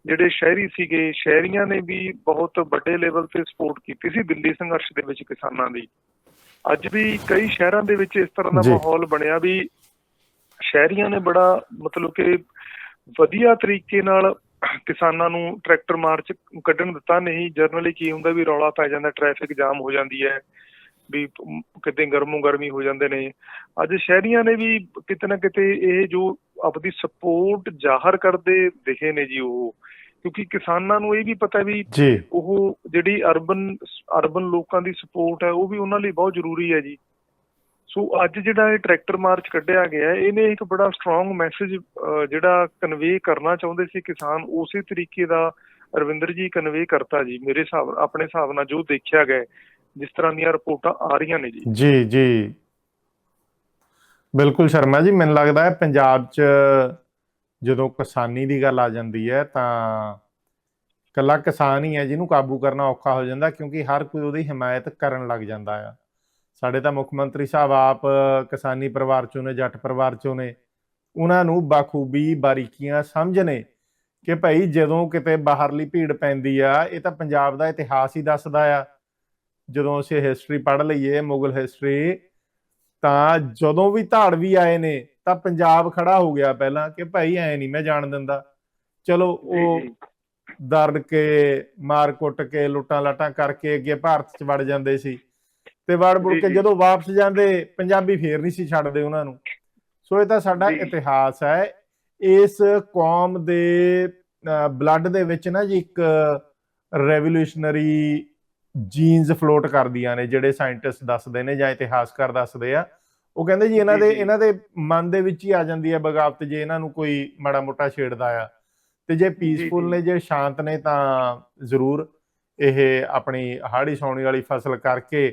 ਜਿਹੜੇ ਸ਼ਹਿਰੀ ਸੀਗੇ ਸ਼ਹਿਰੀਆਂ ਨੇ ਵੀ ਬਹੁਤ ਵੱਡੇ ਲੈਵਲ ਤੇ ਸਪੋਰਟ ਕੀਤੀ ਸੀ ਦਿੱਲੀ ਸੰਘਰਸ਼ ਦੇ ਵਿੱਚ ਕਿਸਾਨਾਂ ਦੀ। ਅੱਜ ਵੀ ਕਈ ਸ਼ਹਿਰਾਂ ਦੇ ਵਿੱਚ ਇਸ ਤਰ੍ਹਾਂ ਦਾ। ਮਾਹੌਲ ਬਣਿਆ ਵੀ ਸ਼ਹਿਰੀਆਂ ਨੇ ਬੜਾ ਮਤਲਬ ਕਿ ਵਧੀਆ ਤਰੀਕੇ ਨਾਲ ਕਿਸਾਨਾਂ ਨੂੰ ਟਰੈਕਟਰ ਮਾਰਚ ਕੱਢਣ ਦਿੱਤਾ। ਨਹੀਂ ਜਰਨਲੀ ਕੀ ਹੁੰਦਾ ਵੀ ਰੌਲਾ ਪੈ ਜਾਂਦਾ ਟ੍ਰੈਫਿਕ ਜਾਮ ਹੋ ਜਾਂਦੀ ਹੈ ਵੀ ਕਿਤੇ ਗਰਮੋ ਗਰਮੀ ਹੋ ਜਾਂਦੇ ਨੇ। ਅੱਜ ਸ਼ਹਿਰੀਆਂ ਨੇ ਵੀ ਕਿਤੇ ਨਾ ਕਿਤੇ ਇਹ ਜੋ ਆਪਣੀ ਸਪੋਰਟ ਜ਼ਾਹਰ ਕਰਦੇ ਦਿਖੇ ਨੇ ਜੀ ਉਹ। ਕਿਉਂਕਿ ਕਿਸਾਨਾਂ ਨੂੰ ਇਹ ਵੀ ਪਤਾ ਵੀ ਉਹ ਜਿਹੜੀ ਅਰਬਨ ਅਰਬਨ ਲੋਕਾਂ ਦੀ ਸਪੋਰਟ ਹੈ ਉਹ ਵੀ ਉਹਨਾਂ ਲਈ ਬਹੁਤ ਜ਼ਰੂਰੀ ਹੈ ਜੀ। ਸੋ ਅੱਜ ਜਿਹੜਾ ਇਹ ਟਰੈਕਟਰ ਮਾਰਚ ਕੱਢਿਆ ਗਿਆ, ਇਹਨੇ ਇੱਕ ਬੜਾ ਸਟਰੋਂਗ ਮੈਸੇਜ ਜਿਹੜਾ ਕਨਵੇ ਕਰਨਾ ਚਾਹੁੰਦੇ ਸੀ ਕਿਸਾਨ, ਉਸੇ ਤਰੀਕੇ ਦਾ ਰਵਿੰਦਰ ਜੀ ਕਨਵੇ ਕਰਤਾ ਜੀ, ਮੇਰੇ ਹਿਸਾਬ, ਆਪਣੇ ਹਿਸਾਬ ਨਾਲ ਜੋ ਦੇਖਿਆ ਗਿਆ ਜਿਸ ਤਰ੍ਹਾਂ ਦੀਆਂ ਰਿਪੋਰਟਾਂ ਆ ਰਹੀਆਂ ਨੇ ਜੀ। ਜੀ ਜੀ। ਬਿਲਕੁਲ ਸ਼ਰਮਾ ਜੀ, ਮੈਨੂੰ ਲੱਗਦਾ ਹੈ ਪੰਜਾਬ 'ਚ ਜਦੋਂ ਕਿਸਾਨੀ ਦੀ ਗੱਲ ਆ ਜਾਂਦੀ ਹੈ, ਤਾਂ ਕੱਲਾ ਕਿਸਾਨ ਹੀ ਹੈ ਜਿਹਨੂੰ ਕਾਬੂ ਕਰਨਾ ਔਖਾ ਹੋ ਜਾਂਦਾ, ਕਿਉਂਕਿ ਹਰ ਕੋਈ ਉਹਦੀ ਹਮਾਇਤ ਕਰਨ ਲੱਗ ਜਾਂਦਾ ਆ। ਸਾਡੇ ਤਾਂ ਮੁੱਖ ਮੰਤਰੀ ਸਾਹਿਬ ਆਪ ਕਿਸਾਨੀ ਪਰਿਵਾਰ ਚੋਂ ਨੇ ਜੱਟ ਪਰਿਵਾਰ ਚੋਂ ਨੇ ਉਹਨਾਂ ਨੂੰ ਬਾਖੂਬੀ ਬਾਰੀਕੀਆਂ ਸਮਝ ਨੇ ਕਿ ਭਾਈ ਜਦੋਂ ਕਿਤੇ ਬਾਹਰਲੀ ਭੀੜ ਪੈਂਦੀ ਆ ਇਹ ਤਾਂ ਪੰਜਾਬ ਦਾ ਇਤਿਹਾਸ ਹੀ ਦੱਸਦਾ ਆ। ਜਦੋਂ ਅਸੀਂ ਹਿਸਟਰੀ ਪੜ੍ਹ ਲਈਏ ਮੁਗਲ ਹਿਸਟਰੀ ਤਾਂ ਜਦੋਂ ਵੀ ਧਾੜਵੀ ਆਏ ਨੇ ਤਾਂ ਪੰਜਾਬ ਖੜਾ ਹੋ ਗਿਆ ਪਹਿਲਾਂ ਕਿ ਭਾਈ ਐ ਨਹੀਂ ਮੈਂ ਜਾਣ ਦਿੰਦਾ। ਚਲੋ ਉਹ। ਦਰਦ ਕੇ ਮਾਰ ਕੁੱਟ ਕੇ ਲੁੱਟਾਂ ਲਾਟਾਂ ਕਰਕੇ ਅੱਗੇ ਭਾਰਤ ਚ ਵੜ ਜਾਂਦੇ ਸੀ। ਤੇ ਵੜ ਮੁੜ ਜੀ, ਕੇ। ਜਦੋਂ ਵਾਪਸ ਜਾਂਦੇ ਪੰਜਾਬੀ ਫੇਰ ਨਹੀਂ ਸੀ ਛੱਡਦੇ ਉਹਨਾਂ ਨੂੰ ਸੋ ਇਹ ਤਾਂ ਸਾਡਾ। ਇਤਿਹਾਸ ਹੈ ਇਸ ਕੌਮ ਦੇ ਬਲੱਡ ਦੇ ਵਿੱਚ ਨਾ ਜੀ ਇੱਕ ਰੈਵੋਲੂਸ਼ਨਰੀ ਜੀਨਸ ਫਲੋਟ ਕਰਦੀਆਂ ਨੇ ਜਿਹੜੇ ਸਾਇੰਟਿਸਟ ਦੱਸਦੇ ਨੇ ਜਾਂ ਇਤਿਹਾਸਕਾਰ ਦੱਸਦੇ ਆ ਉਹ ਕਹਿੰਦੇ ਜੀ ਇਹਨਾਂ ਦੇ। ਇਹਨਾਂ ਦੇ ਮਨ ਦੇ ਵਿੱਚ ਹੀ ਆ ਜਾਂਦੀ ਹੈ ਬਗਾਵਤ ਜੇ ਇਹਨਾਂ ਨੂੰ ਕੋਈ ਮਾੜਾ ਮੋਟਾ ਛੇੜਦਾ ਆ ਤੇ ਜੇ ਪੀਸਫੁਲ। ਨੇ ਜੇ ਸ਼ਾਂਤ ਨੇ ਤਾਂ ਜ਼ਰੂਰ ਇਹ ਆਪਣੀ ਹਾੜੀ ਸੌਣੀ ਵਾਲੀ ਫਸਲ ਕਰਕੇ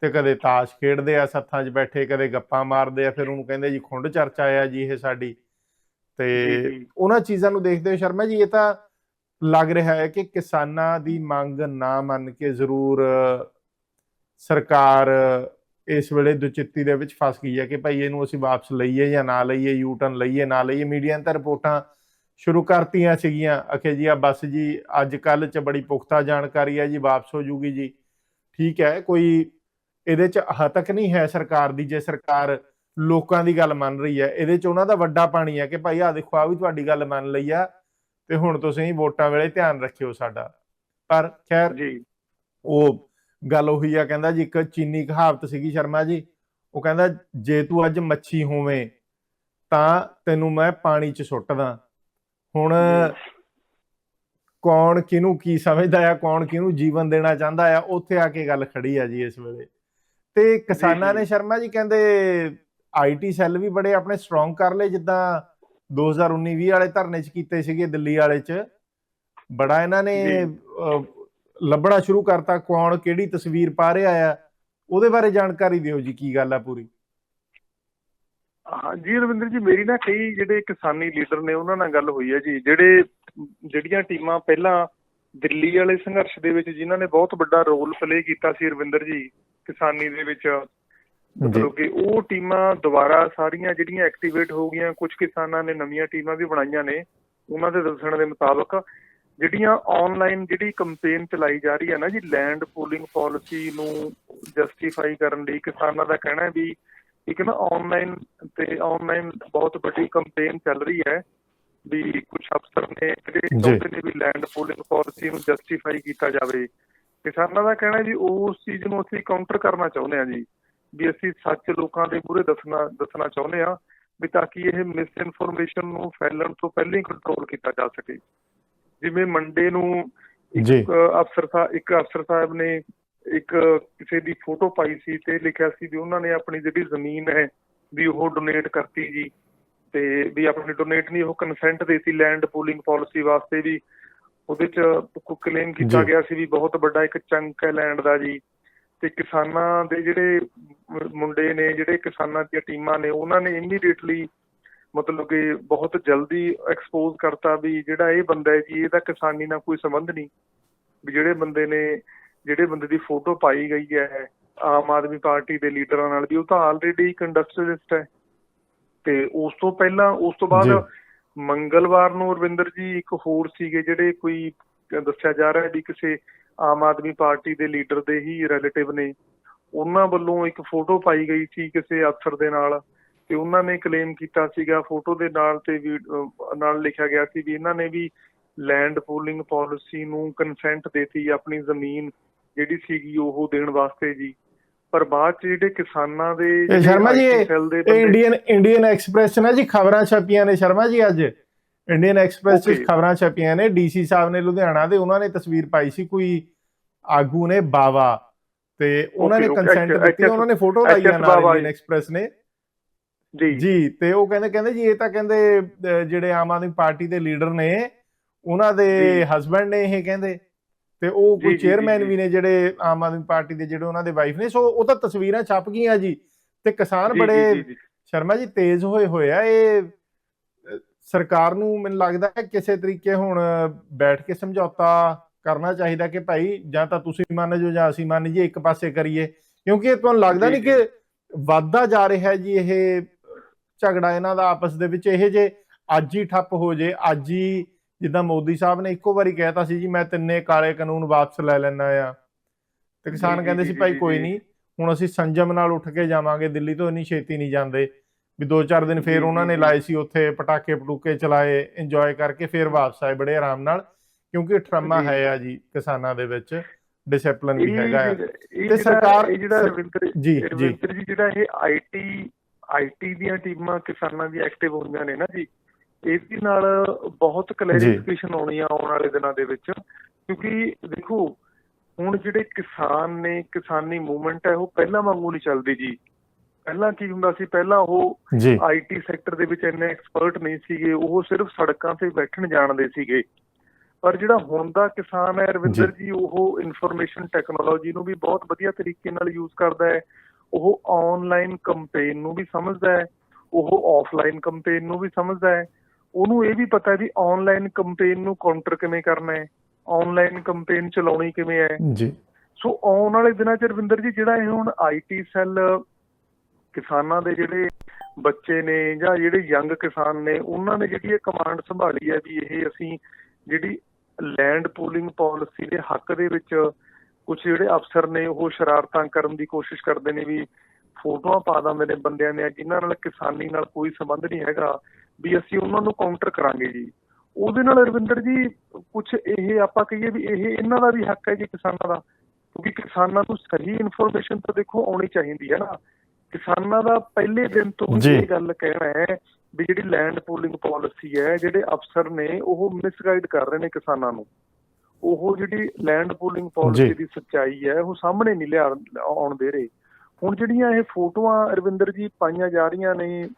ਤੇ ਕਦੇ ਤਾਸ਼ ਖੇਡਦੇ ਆ ਸੱਥਾਂ 'ਚ ਬੈਠੇ ਕਦੇ ਗੱਪਾਂ ਮਾਰਦੇ ਆ ਫਿਰ ਉਹਨੂੰ ਕਹਿੰਦੇ ਜੀ ਖੁੰਡ ਚਰਚਾ ਆ ਜੀ ਇਹ ਸਾਡੀ। ਤੇ। ਉਹਨਾਂ ਚੀਜ਼ਾਂ ਨੂੰ ਦੇਖਦੇ ਹੋਏ ਸ਼ਰਮਾ ਜੀ ਇਹ ਤਾਂ ਲੱਗ ਰਿਹਾ ਹੈ ਕਿ ਕਿਸਾਨਾਂ ਦੀ ਮੰਗ ਨਾ ਮੰਨ ਕੇ ਜ਼ਰੂਰ ਸਰਕਾਰ ਇਸ ਵੇਲੇ ਦੁਚਿੱਤੀ ਦੇ ਵਿੱਚ ਫਸ ਗਈ ਹੈ ਕਿ ਭਾਈ ਇਹਨੂੰ ਅਸੀਂ ਵਾਪਸ ਲਈਏ ਜਾਂ ਨਾ ਲਈਏ ਯੂ ਟਰਨ ਲਈਏ ਨਾ ਲਈਏ। ਮੀਡੀਆ ਨੇ ਤਾਂ ਰਿਪੋਰਟਾਂ ਸ਼ੁਰੂ ਕਰਤੀਆਂ ਸੀਗੀਆਂ। ਅਖੇ ਜੀ ਆ ਬੱਸ ਜੀ ਅੱਜ ਕੱਲ ਚ ਬੜੀ ਪੁਖਤਾ ਜਾਣਕਾਰੀ ਹੈ ਜੀ ਵਾਪਸ ਹੋ ਜੂਗੀ ਜੀ। ਠੀਕ ਹੈ ਕੋਈ ਇਹਦੇ ਚ ਹਤਕ ਨਹੀਂ ਹੈ ਸਰਕਾਰ ਦੀ ਜੇ ਸਰਕਾਰ ਲੋਕਾਂ ਦੀ ਗੱਲ ਮੰਨ ਰਹੀ ਹੈ ਇਹਦੇ ਚ ਉਹਨਾਂ ਦਾ ਵੱਡਾ ਪਾਣੀ ਹੈ ਕਿ ਭਾਈ ਆ ਦੇਖੋ ਆ ਵੀ ਤੁਹਾਡੀ ਗੱਲ ਮੰਨ ਲਈ ਆ ਤੇ ਹੁਣ ਤੁਸੀਂ ਵੋਟਾਂ ਵੇਲੇ ਧਿਆਨ ਰੱਖਿਓ ਸਾਡਾ। ਪਰ ਖੈਰ ਜੀ। ਉਹ ਗੱਲ ਉਹੀ ਆ ਕਹਿੰਦਾ ਜੀ ਇੱਕ ਚੀਨੀ ਕਹਾਵਤ ਸੀਗੀ ਸ਼ਰਮਾ ਜੀ ਉਹ ਕਹਿੰਦਾ ਜੇ ਤੂੰ ਅੱਜ ਮੱਛੀ ਹੋਵੇਂ ਤਾਂ ਤੈਨੂੰ ਮੈਂ ਪਾਣੀ 'ਚ ਸੁੱਟਦਾ। ਹੁਣ ਕੌਣ ਕਿਹਨੂੰ ਕੀ ਸਮਝਦਾ ਆ ਕੌਣ ਕਿਹਨੂੰ ਜੀਵਨ ਦੇਣਾ ਚਾਹੁੰਦਾ ਆ ਉੱਥੇ ਆ ਕੇ ਗੱਲ ਖੜੀ ਆ ਜੀ ਇਸ ਵੇਲੇ। ਤੇ ਕਿਸਾਨਾਂ। ਨੇ ਸ਼ਰਮਾ ਜੀ ਕਹਿੰਦੇ ਆਈਟੀ ਸੈੱਲ ਵੀ ਬੜੇ ਆਪਣੇ ਸਟਰੋਂਗ ਕਰ ਲਏ ਜਿੱਦਾਂ 2019-20 ਵਾਲੇ ਧਰਨੇ 'ਚ ਕੀਤੇ ਸੀਗੇ ਦਿੱਲੀ ਵਾਲੇ 'ਚ। ਬੜਾ ਇਹਨਾਂ ਨੇ ਲੱਭਣਾ ਸ਼ੁਰੂ ਕਰਤਾ ਕੌਣ ਕਿਹੜੀ ਤਸਵੀਰ ਪਾ ਰਿਹਾ ਆ ਉਹਦੇ ਬਾਰੇ ਜਾਣਕਾਰੀ ਦਿਓ ਜੀ ਕੀ ਗੱਲ ਆ ਪੂਰੀ। ਹਾਂ ਜੀ ਰਵਿੰਦਰ ਜੀ ਮੇਰੀ ਨਾ ਕਈ ਜਿਹੜੇ ਕਿਸਾਨੀ ਲੀਡਰ ਨੇ ਉਹਨਾਂ ਨਾਲ ਗੱਲ ਹੋਈ ਹੈ ਜੀ ਜਿਹੜੇ ਜਿਹੜੀਆਂ ਟੀਮਾਂ ਪਹਿਲਾਂ ਦਿੱਲੀ ਵਾਲੇ ਸੰਘਰਸ਼ ਦੇ ਵਿੱਚ ਜਿਨ੍ਹਾਂ ਨੇ ਬਹੁਤ ਵੱਡਾ ਰੋਲ ਪਲੇ ਕੀਤਾ ਸੀ ਰਵਿੰਦਰ ਜੀ ਕਿਸਾਨੀ ਦੇ ਵਿੱਚ ਮਤਲਬ ਕਿ ਉਹ ਟੀਮਾਂ ਦੁਬਾਰਾ ਸਾਰੀਆਂ ਜਿਹੜੀਆਂ ਐਕਟੀਵੇਟ ਹੋ ਗਈਆਂ ਕੁਝ ਕਿਸਾਨਾਂ ਨੇ ਨਵੀਆਂ ਟੀਮਾਂ ਵੀ ਬਣਾਈਆਂ ਨੇ ਉਹਨਾਂ ਦੇ ਦੱਸਣ ਦੇ ਮੁਤਾਬਕ ਜਿਹੜੀਆਂ ਆਨਲਾਈਨ ਜਿਹੜੀ ਕੰਪੇਨ ਚਲਾਈ ਜਾ ਰਹੀ ਹੈ ਨਾ ਜੀ ਲੈਂਡ ਪੂਲਿੰਗ ਪਾਲਿਸੀ ਨੂੰ ਜਸਟੀਫਾਈ ਕਰਨ ਲਈ ਕਿਸਾਨਾਂ ਦਾ ਕਹਿਣਾ ਹੈ ਵੀ ਇੱਕ ਨਾ ਆਨਲਾਈਨ ਤੇ ਆਨਲਾਈਨ ਬਹੁਤ ਵੱਡੀ ਕੰਪੇਨ ਚੱਲ ਰਹੀ ਹੈ ਵੀ ਕੁਝ ਅਫਸਰ ਨੇ ਜਿਹੜੇ ਜੀ। ਚਾਹੁੰਦੇ ਨੇ ਵੀ ਲੈਂਡ ਪੂਲਿੰਗ ਪਾਲਿਸੀ ਨੂੰ ਜਸਟੀਫਾਈ ਕੀਤਾ ਜਾਵੇ ਕਿਸਾਨਾਂ ਦਾ ਕਹਿਣਾ ਵੀ ਉਸ ਚੀਜ਼ ਨੂੰ ਅਸੀਂ ਕਾਊਂਟਰ ਕਰਨਾ ਚਾਹੁੰਦੇ ਹਾਂ ਜੀ। ਵੀ ਅਸੀਂ ਸੱਚ ਲੋਕਾਂ ਦੇ ਮੂਹਰੇ ਦੱਸਣਾ ਦੱਸਣਾ ਚਾਹੁੰਦੇ ਹਾਂ ਵੀ ਤਾਂ ਕਿ ਇਹ ਮਿਸ ਇਨਫੋਰਮੇਸ਼ਨ ਨੂੰ ਫੈਲਣ ਤੋਂ ਪਹਿਲਾਂ ਹੀ ਕੰਟਰੋਲ ਕੀਤਾ ਜਾ ਸਕੇ। ਜਿਵੇਂ ਮੰਡੇ ਨੂੰ ਜੀ। ਇੱਕ ਅਫਸਰ ਸਾਹਿਬ ਇੱਕ ਅਫਸਰ ਸਾਹਿਬ ਨੇ ਇੱਕ ਕਿਸੇ ਦੀ ਫੋਟੋ ਪਾਈ ਸੀ ਤੇ ਲਿਖਿਆ ਸੀ ਵੀ ਉਹਨਾਂ ਨੇ ਆਪਣੀ ਜਿਹੜੀ ਜ਼ਮੀਨ ਹੈ ਵੀ ਉਹ ਡੋਨੇਟ ਕਰਤੀ ਜੀ। ਤੇ ਵੀ ਆਪਣੀ ਡੋਨੇਟ ਨਹੀਂ ਉਹ ਕੰਸੈਂਟ ਦੇਤੀ ਲੈਂਡ ਪੂਲਿੰਗ ਪਾਲਿਸੀ ਵਾਸਤੇ ਵੀ। ਉਹਦੇ ਚ ਕਲੇਮ ਕੀਤਾ। ਗਿਆ ਸੀ ਵੀ ਬਹੁਤ ਵੱਡਾ ਇੱਕ ਚੰਕ ਹੈ ਲੈਂਡ ਦਾ ਜੀ ਤੇ ਕਿਸਾਨਾਂ ਦੇ ਜਿਹੜੇ ਮੁੰਡੇ ਨੇ ਜਿਹੜੇ ਕਿਸਾਨਾਂ ਦੀਆਂ ਟੀਮਾਂ ਨੇ ਉਹਨਾਂ ਨੇ ਇਮੀਡੀਏਟਲੀ ਮਤਲਬ ਕਿ ਬਹੁਤ ਜਲਦੀ ਐਕਸਪੋਜ਼ ਕਰਤਾ ਵੀ ਜਿਹੜਾ ਇਹ ਬੰਦਾ ਹੈ ਜੀ ਇਹਦਾ ਕਿਸਾਨੀ ਨਾਲ ਕੋਈ ਸੰਬੰਧ ਨਹੀਂ ਵੀ ਜਿਹੜੇ ਬੰਦੇ ਨੇ ਜਿਹੜੇ ਬੰਦੇ ਦੀ ਫੋਟੋ ਪਾਈ ਗਈ ਹੈ ਆਮ ਆਦਮੀ ਪਾਰਟੀ ਦੇ ਲੀਡਰਾਂ ਨਾਲ ਵੀ ਉਹ ਤਾਂ ਆਲਰੇਡੀ ਇੱਕ ਇੰਡਸਟਰੀਲਿਸਟ ਹੈ ਤੇ ਉਸ ਤੋਂ ਪਹਿਲਾਂ ਉਸ ਤੋਂ। ਬਾਅਦ ਮੰਗਲਵਾਰ ਨੂੰ ਰਵਿੰਦਰ ਜੀ ਇੱਕ ਹੋਰ ਸੀਗੇ ਜਿਹੜੇ ਕੋਈ ਦੱਸਿਆ ਜਾ ਰਿਹਾ ਵੀ ਕਿਸੇ ਆਮ ਆਦਮੀ ਪਾਰਟੀ ਦੇ ਲੀਡਰ ਦੇ ਹੀ ਰਿਲੇਟਿਵ ਨੇ। ਉਹਨਾਂ ਵੱਲੋਂ ਇੱਕ ਫੋਟੋ ਪਾਈ ਗਈ ਸੀ ਕਿਸੇ ਅਫਸਰ ਦੇ ਨਾਲ ਤੇ ਉਹਨਾਂ ਨੇ ਕਲੇਮ ਕੀਤਾ ਸੀਗਾ। ਫੋਟੋ ਦੇ ਨਾਲ ਤੇ ਵੀ ਨਾਲ ਲਿਖਿਆ ਗਿਆ ਸੀ ਵੀ ਇਹਨਾਂ ਨੇ ਵੀ ਲੈਂਡ ਪੂਲਿੰਗ ਪਾਲਿਸੀ ਨੂੰ ਕਨਸੈਂਟ ਦੇਤੀ ਆਪਣੀ ਜ਼ਮੀਨ ਜਿਹੜੀ ਸੀਗੀ ਉਹ ਦੇਣ ਵਾਸਤੇ ਜੀ। ਪਰ ਬਾਅਦ ਚ ਜਿਹੜੇ ਕਿਸਾਨਾਂ ਦੇ Sharma ji Indian Indian express 'ਚ ਨਾ ਜੀ ਖਬਰਾਂ ਛਪੀਆਂ ਨੇ ਸ਼ਰਮਾ ਜੀ ਅੱਜ। ਇੰਡੀਅਨ ਐਕਸਪ੍ਰੈਸ 'ਚ. ਖਬਰਾਂ ਛਪੀਆਂ ਨੇ। ਡੀਸੀ ਸਾਹਿਬ ਨੇ ਲੁਧਿਆਣਾ ਦੇ ਉਹਨਾਂ ਨੇ ਤਸਵੀਰ ਪਾਈ ਸੀ ਕੋਈ ਆਗੂ ਨੇ ਬਾਵਾ। ਤੇ ਉਹਨਾਂ ਨੇ ਕੰਸੈਂਟ ਦਿੱਤੀ ਉਹਨਾਂ ਨੇ ਫੋਟੋ ਲਾਈ ਆ HS ਨਾਲ ਇੰਡੀਅਨ ਐਕਸਪ੍ਰੈਸ ਨੇ। ਜੀ। ਜੀ ਤੇ ਉਹ ਕਹਿੰਦੇ ਕਹਿੰਦੇ ਜੀ ਇਹ ਤਾਂ ਕਹਿੰਦੇ ਜਿਹੜੇ ਆਮ ਆਦਮੀ ਪਾਰਟੀ ਦੇ ਲੀਡਰ ਨੇ ਉਹਨਾਂ ਦੇ। ਹਸਬੰਡ ਨੇ ਇਹ ਕਹਿੰਦੇ। ਤੇ ਉਹ ਕੋਈ ਚੇਅਰਮੈਨ। ਵੀ ਨੇ ਜਿਹੜੇ ਆਮ ਆਦਮੀ ਪਾਰਟੀ ਦੇ ਜਿਹੜੇ ਉਹਨਾਂ ਦੇ ਵਾਈਫ ਨੇ ਸੋ ਉਹ ਤਾਂ ਤਸਵੀਰਾਂ ਛਪ ਗਈਆਂ ਜੀ। ਤੇ ਕਿਸਾਨ ਬੜੇ। ਸ਼ਰਮਾ ਜੀ ਤੇਜ਼ ਹੋਏ ਹੋਏ ਆ। ਇਹ ਸਰਕਾਰ ਨੂੰ ਮੈਨੂੰ ਲੱਗਦਾ ਹੈ ਕਿਸੇ ਤਰੀਕੇ ਹੁਣ ਬੈਠ ਕੇ ਸਮਝੌਤਾ ਕਰਨਾ ਚਾਹੀਦਾ ਕਿ ਭਾਈ ਜਾਂ ਤਾਂ ਤੁਸੀਂ ਮੰਨ ਜਾਓ ਜਾਂ ਅਸੀਂ ਮੰਨ ਜਾਈਏ ਇੱਕ ਪਾਸੇ ਕਰੀਏ। ਕਿਉਂਕਿ ਇਹ ਤੁਹਾਨੂੰ ਲੱਗਦਾ ਨਹੀਂ ਕਿ ਵੱਧਦਾ ਜਾ ਰਿਹਾ ਹੈ ਜੀ ਇਹ ਝਗੜਾ ਇਹਨਾਂ ਦਾ ਆਪਸ ਦੇ ਵਿੱਚ। ਇਹ ਜੇ ਅੱਜ ਹੀ ਠੱਪ ਹੋ ਜੇ ਅੱਜ ਹੀ ਜਿੱਦਾਂ ਮੋਦੀ ਸਾਹਿਬ ਨੇ ਇੱਕੋ ਵਾਰੀ ਕਹਿਤਾ ਸੀ ਜੀ ਮੈਂ ਤਿੰਨੇ ਕਾਲੇ ਕਾਨੂੰਨ ਵਾਪਸ ਲੈ ਲੈਣਾ ਆ ਤੇ ਕਿਸਾਨ ਕਹਿੰਦੇ ਸੀ ਭਾਈ ਕੋਈ। ਨਹੀਂ ਹੁਣ ਅਸੀਂ ਸੰਜਮ ਨਾਲ ਉੱਠ ਕੇ ਜਾਵਾਂਗੇ ਦਿੱਲੀ ਤੋਂ ਇੰਨੀ ਛੇਤੀ ਨਹੀਂ ਜਾਂਦੇ ਵੀ ਦੋ ਚਾਰ ਦਿਨ ਜੀ, ਫੇਰ ਉਹਨਾਂ ਨੇ। ਲਾਏ ਸੀ ਉੱਥੇ ਪਟਾਕੇ ਪਟੂਕੇ ਚਲਾਏ ਇੰਜੋਏ ਕਰਕੇ ਫੇਰ ਵਾਪਸ ਆਏ ਬੜੇ ਆਰਾਮ ਨਾਲ ਕਿਉਂਕਿ ਟਰਮਾ। ਹੈ ਆ ਜੀ ਕਿਸਾਨਾਂ ਦੇ ਵਿੱਚ ਡਿਸਪਲਿਨ ਵੀ ਹੈਗਾ ਤੇ ਸਰਕਾਰ- ਜਿਹੜਾ ਰਵਿੰਦਰ ਜੀ ਜੀ ਰਵਿੰਦਰ ਜੀ ਜਿਹੜਾ ਇਹ ਆਈਟੀ ਆਈਟੀ ਦੀਆਂ ਟੀਮਾਂ ਕਿਸਾਨਾਂ ਦੀ ਐਕਟਿਵ ਹੋਈਆਂ ਨੇ ਨਾ ਜੀ ਇਸ ਦੇ ਨਾਲ ਬਹੁਤ ਕਲੈਰੀਫਿਕੇਸ਼ਨ ਆਉਣੀ ਆ ਆਉਣ ਵਾਲੇ ਦਿਨਾਂ ਦੇ ਵਿੱਚ ਕਿਉਂਕਿ ਦੇਖੋ ਹੁਣ ਜਿਹੜੇ ਕਿਸਾਨ ਨੇ ਕਿਸਾਨੀ ਮੂਵਮੈਂਟ ਹੈ ਉਹ ਪਹਿਲਾਂ ਵਾਂਗੂ ਨਹੀਂ ਚੱਲਦੀ ਜੀ। ਪਹਿਲਾਂ ਕੀ ਹੁੰਦਾ ਸੀ ਪਹਿਲਾਂ ਉਹ ਆਈਟੀ ਸੈਕਟਰ ਦੇ ਵਿੱਚ ਇੰਨੇ ਐਕਸਪਰਟ ਨਹੀਂ ਸੀਗੇ ਉਹ ਸਿਰਫ ਸੜਕਾਂ ਤੇ ਬੈਠਣ ਜਾਣਦੇ ਸੀਗੇ। ਪਰ ਜਿਹੜਾ ਹੁਣ ਦਾ ਕਿਸਾਨ ਹੈ ਰਵਿੰਦਰ ਜੀ। ਉਹ ਇਨਫੋਰਮੇਸ਼ਨ ਟੈਕਨੋਲੋਜੀ ਨੂੰ ਵੀ ਬਹੁਤ ਵਧੀਆ ਤਰੀਕੇ ਨਾਲ ਯੂਜ਼ ਕਰਦਾ ਹੈ। ਉਹ ਆਨਲਾਈਨ ਕੰਪੇਨ ਨੂੰ ਵੀ ਸਮਝਦਾ ਹੈ। ਉਹ ਆਫਲਾਈਨ ਕੰਪੇਨ ਨੂੰ ਵੀ ਸਮਝਦਾ ਹੈ। ਉਹਨੂੰ ਇਹ ਵੀ ਪਤਾ ਹੈ ਵੀ ਆਨਲਾਈਨ ਕੰਪੇਨ ਨੂੰ ਕਾਊਂਟਰ ਕਿਵੇਂ ਕਰਨਾ ਹੈ ਆਨਲਾਈਨ ਕੰਪੇਨ ਚਲਾਉਣੀ ਕਿਵੇਂ ਹੈ। ਜੀ। ਸੋ ਆਉਣ ਵਾਲੇ ਦਿਨਾਂ ਚ ਰਵਿੰਦਰ ਜੀ ਜਿਹੜਾ ਇਹ ਹੁਣ ਆਈਟੀ ਸੈੱਲ ਕਿਸਾਨਾਂ ਦੇ ਜਿਹੜੇ ਬੱਚੇ ਨੇ ਜਾਂ ਜਿਹੜੇ ਯੰਗ ਕਿਸਾਨ ਨੇ ਉਹਨਾਂ ਨੇ ਜਿਹੜੀ ਇਹ ਕਮਾਂਡ ਸੰਭਾਲੀ ਹੈ ਵੀ ਇਹ ਅਸੀਂ ਜਿਹੜੀ ਲੈਂਡ ਪੂਲਿੰਗ ਪਾਲਿਸੀ ਦੇ ਹੱਕ ਦੇ ਵਿੱਚ ਕੁਝ ਜਿਹੜੇ ਅਫਸਰ ਨੇ ਉਹ ਸ਼ਰਾਰਤਾਂ ਕਰਨ ਦੀ ਕੋਸ਼ਿਸ਼ ਕਰਦੇ ਨੇ ਵੀ ਫੋਟੋਆਂ ਪਾ ਦਿੰਦੇ ਨੇ ਬੰਦਿਆਂ ਨੇ ਜਿਨ੍ਹਾਂ ਨਾਲ ਕਿਸਾਨੀ ਨਾਲ ਕੋਈ ਸੰਬੰਧ ਨਹੀਂ ਹੈਗਾ। ਵੀ ਅਸੀਂ ਉਹਨਾਂ ਨੂੰ ਕਾਊਂਟਰ ਕਰਾਂਗੇ ਜੀ। ਉਹਦੇ ਨਾਲ ਰਵਿੰਦਰ ਜੀ ਕੁਝ ਇਹ ਆਪਾਂ ਕਹੀਏ ਵੀ ਇਹ ਇਹਨਾਂ ਦਾ ਵੀ ਹੱਕ ਹੈ ਜੀ ਕਿਸਾਨਾਂ ਦਾ। ਕਿਉਂਕਿ ਕਿਸਾਨਾਂ ਨੂੰ ਸਹੀ ਇਨਫੋਰਮੇਸ਼ਨ ਤਾਂ ਦੇਖੋ ਆਉਣੀ ਚਾਹੀਦੀ ਹੈ ਨਾ। ਕਿਸਾਨਾਂ ਦਾ ਪਹਿਲੇ ਦਿਨ ਤੋਂ। ਇਹ ਗੱਲ ਕਹਿਣਾ ਹੈ ਵੀ ਜਿਹੜੀ ਲੈਂਡ ਪੂਲਿੰਗ ਪਾਲਿਸੀ ਹੈ ਜਿਹੜੇ ਅਫਸਰ ਨੇ ਉਹ ਮਿਸਗਾਈਡ ਕਰ ਰਹੇ ਨੇ ਕਿਸਾਨਾਂ ਨੂੰ। ਉਹ ਜਿਹੜੀ ਲੈਂਡ ਪੂਲਿੰਗ ਪਾਲਿਸੀ। ਦੀ ਸੱਚਾਈ ਹੈ ਉਹ ਸਾਹਮਣੇ ਨਹੀਂ ਲਿਆ ਆਉਣ ਦੇ ਰਹੇ। ਹੁਣ ਜਿਹੜੀਆਂ ਇਹ ਫੋਟੋਆਂ ਰਵਿੰਦਰ ਜੀ ਪਾਈਆਂ ਜਾ ਰਹੀਆਂ ਨੇ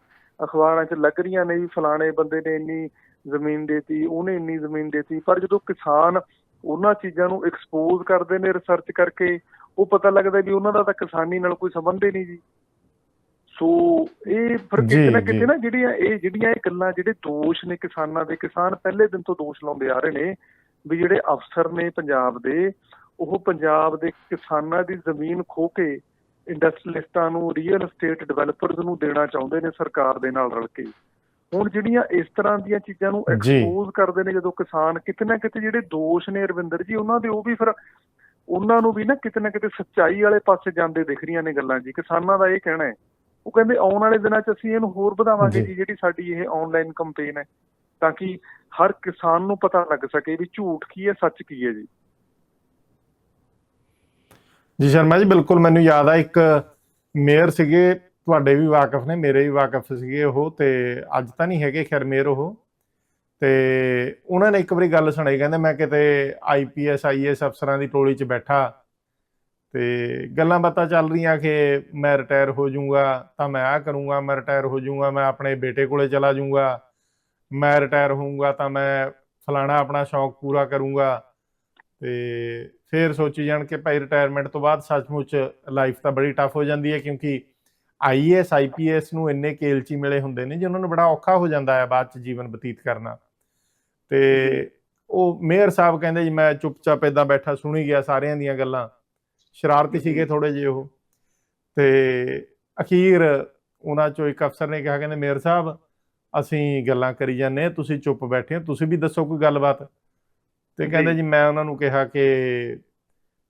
ਅਖਬਾਰਾਂ 'ਚ ਲੱਗ ਰਹੀਆਂ ਨੇ ਵੀ ਫਲਾਣੇ ਬੰਦੇ ਨੇ ਇੰਨੀ ਜ਼ਮੀਨ ਦੇਤੀ ਉਹਨੇ ਇੰਨੀ ਜ਼ਮੀਨ ਦੇਤੀ ਪਰ ਜਦੋਂ ਕਿਸਾਨ ਉਹਨਾਂ ਚੀਜ਼ਾਂ ਨੂੰ ਐਕਸਪੋਜ਼ ਕਰਦੇ ਨੇ ਰਿਸਰਚ ਕਰਕੇ ਉਹ ਪਤਾ ਲੱਗਦਾ ਵੀ ਉਹਨਾਂ ਦਾ ਤਾਂ ਕਿਸਾਨੀ ਨਾਲ ਕੋਈ ਸੰਬੰਧ ਹੀ ਨਹੀਂ ਜੀ ਸੋ ਇਹ ਫਿਰ ਕਿਤੇ ਨਾ। ਕਿਤੇ ਨਾ ਜਿਹੜੀਆਂ ਇਹ ਜਿਹੜੀਆਂ ਇਹ ਗੱਲਾਂ ਜਿਹੜੇ ਦੋਸ਼ ਨੇ ਕਿਸਾਨਾਂ ਦੇ ਕਿਸਾਨ ਪਹਿਲੇ ਦਿਨ ਤੋਂ ਦੋਸ਼ ਲਾਉਂਦੇ ਆ ਰਹੇ ਨੇ ਵੀ ਜਿਹੜੇ ਅਫਸਰ ਨੇ ਪੰਜਾਬ ਦੇ ਉਹ ਪੰਜਾਬ ਦੇ ਕਿਸਾਨਾਂ ਦੀ ਜ਼ਮੀਨ ਖੋ ਕੇ ਇੰਡਸਟਰੀਲਿਸਟਾਂ ਨੂੰ ਰੀਅਲ ਏਸਟੇਟ ਡਿਵੈਲਪਰਸ ਨੂੰ ਦੇਣਾ ਚਾਹੁੰਦੇ ਨੇ ਸਰਕਾਰ ਦੇ ਨਾਲ ਰਲ ਕੇ ਹੁਣ ਜਿਹੜੀਆਂ ਇਸ ਤਰ੍ਹਾਂ ਦੀਆਂ ਚੀਜ਼ਾਂ ਨੂੰ। ਐਕਸਪੋਜ਼ ਕਰਦੇ ਨੇ ਜਦੋਂ ਕਿਸਾਨ ਕਿਤੇ ਨਾ ਕਿਤੇ ਜਿਹੜੇ ਦੋਸ਼ ਨੇ ਰਵਿੰਦਰ ਜੀ ਉਹਨਾਂ ਦੇ ਉਹ ਵੀ ਫਿਰ ਉਹਨਾਂ ਨੂੰ ਵੀ ਨਾ ਕਿਤੇ ਨਾ ਕਿਤੇ ਸੱਚਾਈ ਵਾਲੇ ਪਾਸੇ ਜਾਂਦੇ ਦਿਖ ਰਹੀਆਂ ਨੇ ਗੱਲਾਂ ਜੀ ਕਿਸਾਨਾਂ ਦਾ ਇਹ ਕਹਿਣਾ ਹੈ ਉਹ ਕਹਿੰਦੇ ਆਉਣ ਵਾਲੇ ਦਿਨਾਂ 'ਚ ਅਸੀਂ ਇਹਨੂੰ ਹੋਰ ਵਧਾਵਾਂਗੇ। ਜੀ ਜਿਹੜੀ ਸਾਡੀ ਇਹ ਆਨਲਾਈਨ ਕੰਪੇਨ ਹੈ ਤਾਂ ਕਿ ਹਰ ਕਿਸਾਨ ਨੂੰ ਪਤਾ ਲੱਗ ਸਕੇ ਵੀ ਝੂਠ ਕੀ ਹੈ ਸੱਚ ਕੀ ਹੈ ਜੀ ਜੀ ਸ਼ਰਮਾ ਜੀ, ਬਿਲਕੁਲ ਮੈਨੂੰ ਯਾਦ ਆ, ਇੱਕ ਮੇਅਰ ਸੀਗੇ, ਤੁਹਾਡੇ ਵੀ ਵਾਕਿਫ ਨੇ, ਮੇਰੇ ਵੀ ਵਾਕਿਫ ਸੀਗੇ ਉਹ, ਤੇ ਅੱਜ ਤਾਂ ਨਹੀਂ ਹੈਗੇ, ਖੈਰ ਮੇਅਰ ਉਹ। ਤੇ ਉਹਨਾਂ ਨੇ ਇੱਕ ਵਾਰੀ ਗੱਲ ਸੁਣਾਈ, ਕਹਿੰਦੇ ਮੈਂ ਕਿਤੇ ਆਈਪੀਐਸ ਆਈਐਸ ਅਫਸਰਾਂ ਦੀ ਟੋਲੀ 'ਚ ਬੈਠਾ, ਤੇ ਗੱਲਾਂ ਬਾਤਾਂ ਚੱਲ ਰਹੀਆਂ ਕਿ ਮੈਂ ਰਿਟਾਇਰ ਹੋ ਜਾਊਂਗਾ, ਤਾਂ ਮੈਂ ਆਹ ਕਰੂੰਗਾ, ਮੈਂ ਰਿਟਾਇਰ ਹੋ ਜਾਊਂਗਾ, ਮੈਂ ਆਪਣੇ ਬੇਟੇ ਕੋਲੇ ਚਲਾ ਜਾਊਂਗਾ, ਮੈਂ ਰਿਟਾਇਰ ਹੋਊਂਗਾ, ਤਾਂ ਮੈਂ ਫਲਾਣਾ ਆਪਣਾ ਸ਼ੌਕ ਪੂਰਾ ਕਰੂੰਗਾ, ਤੇ ਫਿਰ ਸੋਚੀ ਜਾਣ ਕਿ ਭਾਈ ਰਿਟਾਇਰਮੈਂਟ ਤੋਂ ਬਾਅਦ ਸੱਚਮੁੱਚ ਲਾਈਫ ਤਾਂ ਬੜੀ ਟਫ ਹੋ ਜਾਂਦੀ ਹੈ ਕਿਉਂਕਿ ਆਈਏਐਸ ਆਈਪੀਐਸ ਨੂੰ ਇੰਨੇ ਕੇਲਚੀ ਮਿਲੇ ਹੁੰਦੇ ਨੇ ਜੀ ਉਹਨਾਂ ਨੂੰ ਬੜਾ ਔਖਾ ਹੋ ਜਾਂਦਾ ਹੈ ਬਾਅਦ ਚ ਜੀਵਨ ਬਤੀਤ ਕਰਨਾ ਤੇ ਉਹ ਮੇਅਰ ਸਾਹਿਬ ਕਹਿੰਦੇ ਜੀ ਮੈਂ ਚੁੱਪਚਾਪ ਇਦਾਂ ਬੈਠਾ ਸੁਣੀ ਗਿਆ ਸਾਰਿਆਂ ਦੀਆਂ ਗੱਲਾਂ। ਸ਼ਰਾਰਤੀ ਸੀਗੇ ਥੋੜੇ ਜਿਹੇ ਉਹ। ਤੇ ਅਖੀਰ ਉਹਨਾਂ ਚੋਂ ਇੱਕ ਅਫਸਰ ਨੇ ਕਿਹਾ ਕਹਿੰਦੇ ਮੇਅਰ ਸਾਹਿਬ ਅਸੀਂ ਗੱਲਾਂ ਕਰੀ ਜਾਂਦੇ ਤੁਸੀਂ ਚੁੱਪ ਬੈਠੇ ਹੋ ਤੁਸੀਂ ਵੀ ਦੱਸੋ ਕੋਈ ਗੱਲਬਾਤ? ਤੇ ਕਹਿੰਦੇ ਜੀ। ਮੈਂ ਉਹਨਾਂ ਨੂੰ ਕਿਹਾ ਕਿ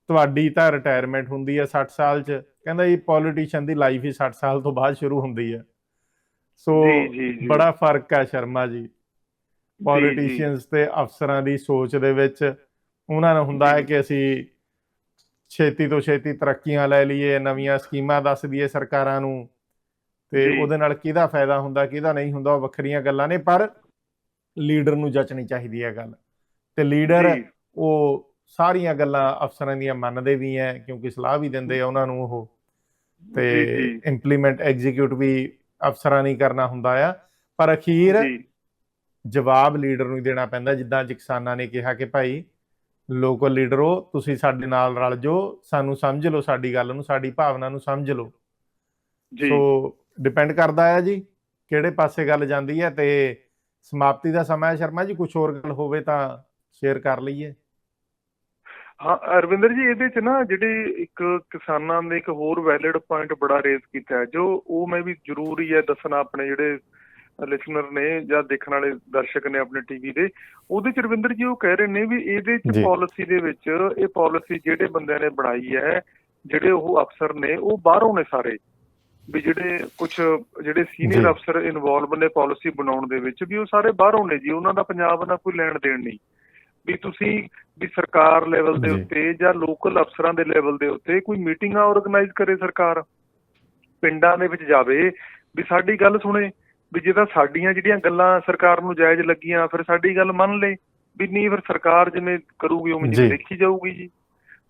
ਤੁਹਾਡੀ ਤਾਂ ਰਿਟਾਇਰਮੈਂਟ ਹੁੰਦੀ ਹੈ 60 ਸਾਲ 'ਚ ਕਹਿੰਦਾ ਇਹ ਪੋਲੀਟੀਸ਼ੀਅਨ ਦੀ ਲਾਈਫ ਹੀ 60 ਸਾਲ ਤੋਂ ਬਾਅਦ ਸ਼ੁਰੂ ਹੁੰਦੀ ਹੈ ਸੋ। ਬੜਾ ਫ਼ਰਕ ਹੈ ਸ਼ਰਮਾ ਜੀ। ਪੋਲੀਟੀਸ਼ੀਅਨਸ ਤੇ ਅਫਸਰਾਂ ਦੀ ਸੋਚ ਦੇ ਵਿੱਚ ਉਹਨਾਂ ਨੂੰ ਹੁੰਦਾ ਹੈ। ਕਿ ਅਸੀਂ ਛੇਤੀ ਤੋਂ ਛੇਤੀ ਤਰੱਕੀਆਂ ਲੈ ਲਈਏ ਨਵੀਆਂ ਸਕੀਮਾਂ ਦੱਸ ਦਈਏ ਸਰਕਾਰਾਂ ਨੂੰ ਤੇ। ਉਹਦੇ ਨਾਲ ਕਿਹਦਾ ਫਾਇਦਾ ਹੁੰਦਾ ਕਿਹਦਾ ਨਹੀਂ ਹੁੰਦਾ ਉਹ ਵੱਖਰੀਆਂ ਗੱਲਾਂ ਨੇ ਪਰ ਲੀਡਰ ਨੂੰ ਜਚਣੀ ਚਾਹੀਦੀ ਹੈ ਗੱਲ ਤੇ ਲੀਡਰ ਜੀ। ਉਹ ਸਾਰੀਆਂ ਗੱਲਾਂ ਅਫਸਰਾਂ ਦੀਆਂ ਮੰਨਦੇ ਵੀ ਹੈ ਕਿਉਂਕਿ ਸਲਾਹ ਵੀ ਦਿੰਦੇ ਆ ਉਹਨਾਂ ਨੂੰ ਉਹ। ਤੇ ਜੀ, ਜੀ। ਇੰਪਲੀਮੈਂਟ ਐਗਜ਼ੀਕਿਊਟ ਵੀ ਅਫਸਰਾਂ ਨਹੀਂ ਕਰਨਾ ਹੁੰਦਾ ਆ। ਪਰ ਅਖੀਰ ਜੀ। ਜਵਾਬ ਲੀਡਰ ਨੂੰ ਹੀ ਦੇਣਾ ਪੈਂਦਾ ਜਿੱਦਾਂ ਅੱਜ ਕਿਸਾਨਾਂ ਨੇ ਕਿਹਾ ਕਿ ਭਾਈ ਲੋਕਲ ਲੀਡਰੋ ਤੁਸੀਂ ਸਾਡੇ ਨਾਲ ਰਲ ਜਾਓ ਸਾਨੂੰ ਸਮਝ ਲਓ ਸਾਡੀ ਗੱਲ ਨੂੰ ਸਾਡੀ ਭਾਵਨਾ ਨੂੰ ਸਮਝ ਲਓ। ਜੀ। ਸੋ ਡਿਪੈਂਡ ਕਰਦਾ ਹੈ ਜੀ ਕਿਹੜੇ ਪਾਸੇ ਗੱਲ ਜਾਂਦੀ ਹੈ ਤੇ ਸਮਾਪਤੀ ਦਾ ਸਮਾਂ ਹੈ ਸ਼ਰਮਾ ਜੀ ਕੁਝ ਹੋਰ ਗੱਲ ਹੋਵੇ ਤਾਂ ਸ਼ੇਅਰ ਕਰ ਲਈਏ ਹਾਂ ਅਰਵਿੰਦਰ ਜੀ ਇਹਦੇ ਚ ਨਾ ਜਿਹੜੇ ਇੱਕ ਕਿਸਾਨਾਂ ਨੇ ਇੱਕ ਹੋਰ ਵੈਲਿਡ ਪੁਆਇੰਟ ਬੜਾ ਰੇਜ਼ ਕੀਤਾ ਜੋ ਉਹ ਮੈਂ ਵੀ ਜ਼ਰੂਰੀ ਹੈ ਦੱਸਣਾ ਆਪਣੇ ਜਿਹੜੇ ਲਿਸਨਰ ਨੇ ਜਾਂ ਦੇਖਣ ਵਾਲੇ ਦਰਸ਼ਕ ਨੇ ਆਪਣੇ ਟੀਵੀ ਦੇ ਉਹਦੇ ਚ ਰਵਿੰਦਰ ਜੀ ਉਹ ਕਹਿ ਰਹੇ ਨੇ ਵੀ ਇਹਦੇ ਚ। ਪਾਲਿਸੀ ਦੇ ਵਿੱਚ ਇਹ ਪਾਲਿਸੀ ਜਿਹੜੇ ਬੰਦਿਆਂ ਨੇ ਬਣਾਈ ਹੈ ਜਿਹੜੇ ਉਹ ਅਫਸਰ ਨੇ ਉਹ ਬਾਹਰੋਂ ਨੇ ਸਾਰੇ ਵੀ ਜਿਹੜੇ ਕੁਝ ਜਿਹੜੇ। ਸੀਨੀਅਰ ਅਫਸਰ ਇਨਵੋਲਵ ਨੇ ਪਾਲਿਸੀ ਬਣਾਉਣ ਦੇ ਵਿੱਚ ਵੀ ਉਹ ਸਾਰੇ ਬਾਹਰੋਂ ਨੇ ਜੀ ਉਹਨਾਂ ਦਾ ਪੰਜਾਬ ਨਾਲ ਕੋਈ ਲੈਣ ਦੇਣ ਨਹੀਂ ਵੀ ਤੁਸੀਂ ਵੀ ਸਰਕਾਰ ਲੈਵਲ ਦੇ। ਉੱਤੇ ਜਾਂ ਲੋਕਲ ਅਫਸਰਾਂ ਦੇ ਲੈਵਲ ਦੇ ਉੱਤੇ ਕੋਈ ਮੀਟਿੰਗਾਂ ਆਰਗੇਨਾਈਜ਼ ਕਰੇ ਸਰਕਾਰ ਪਿੰਡਾਂ ਦੇ ਵਿੱਚ ਜਾਵੇ ਵੀ ਸਾਡੀ ਗੱਲ ਸੁਣੇ ਵੀ ਜੇ ਤਾਂ ਸਾਡੀਆਂ ਜਿਹੜੀਆਂ ਗੱਲਾਂ ਸਰਕਾਰ ਨੂੰ ਜਾਇਜ਼ ਲੱਗੀਆਂ ਫਿਰ ਸਾਡੀ ਗੱਲ ਮੰਨ ਲੇ ਵੀ ਨਹੀਂ ਫਿਰ ਸਰਕਾਰ ਜਿਵੇਂ ਕਰੂਗੀ ਉਵੇਂ ਜਿਵੇਂ। ਦੇਖੀ ਜਾਊਗੀ ਜੀ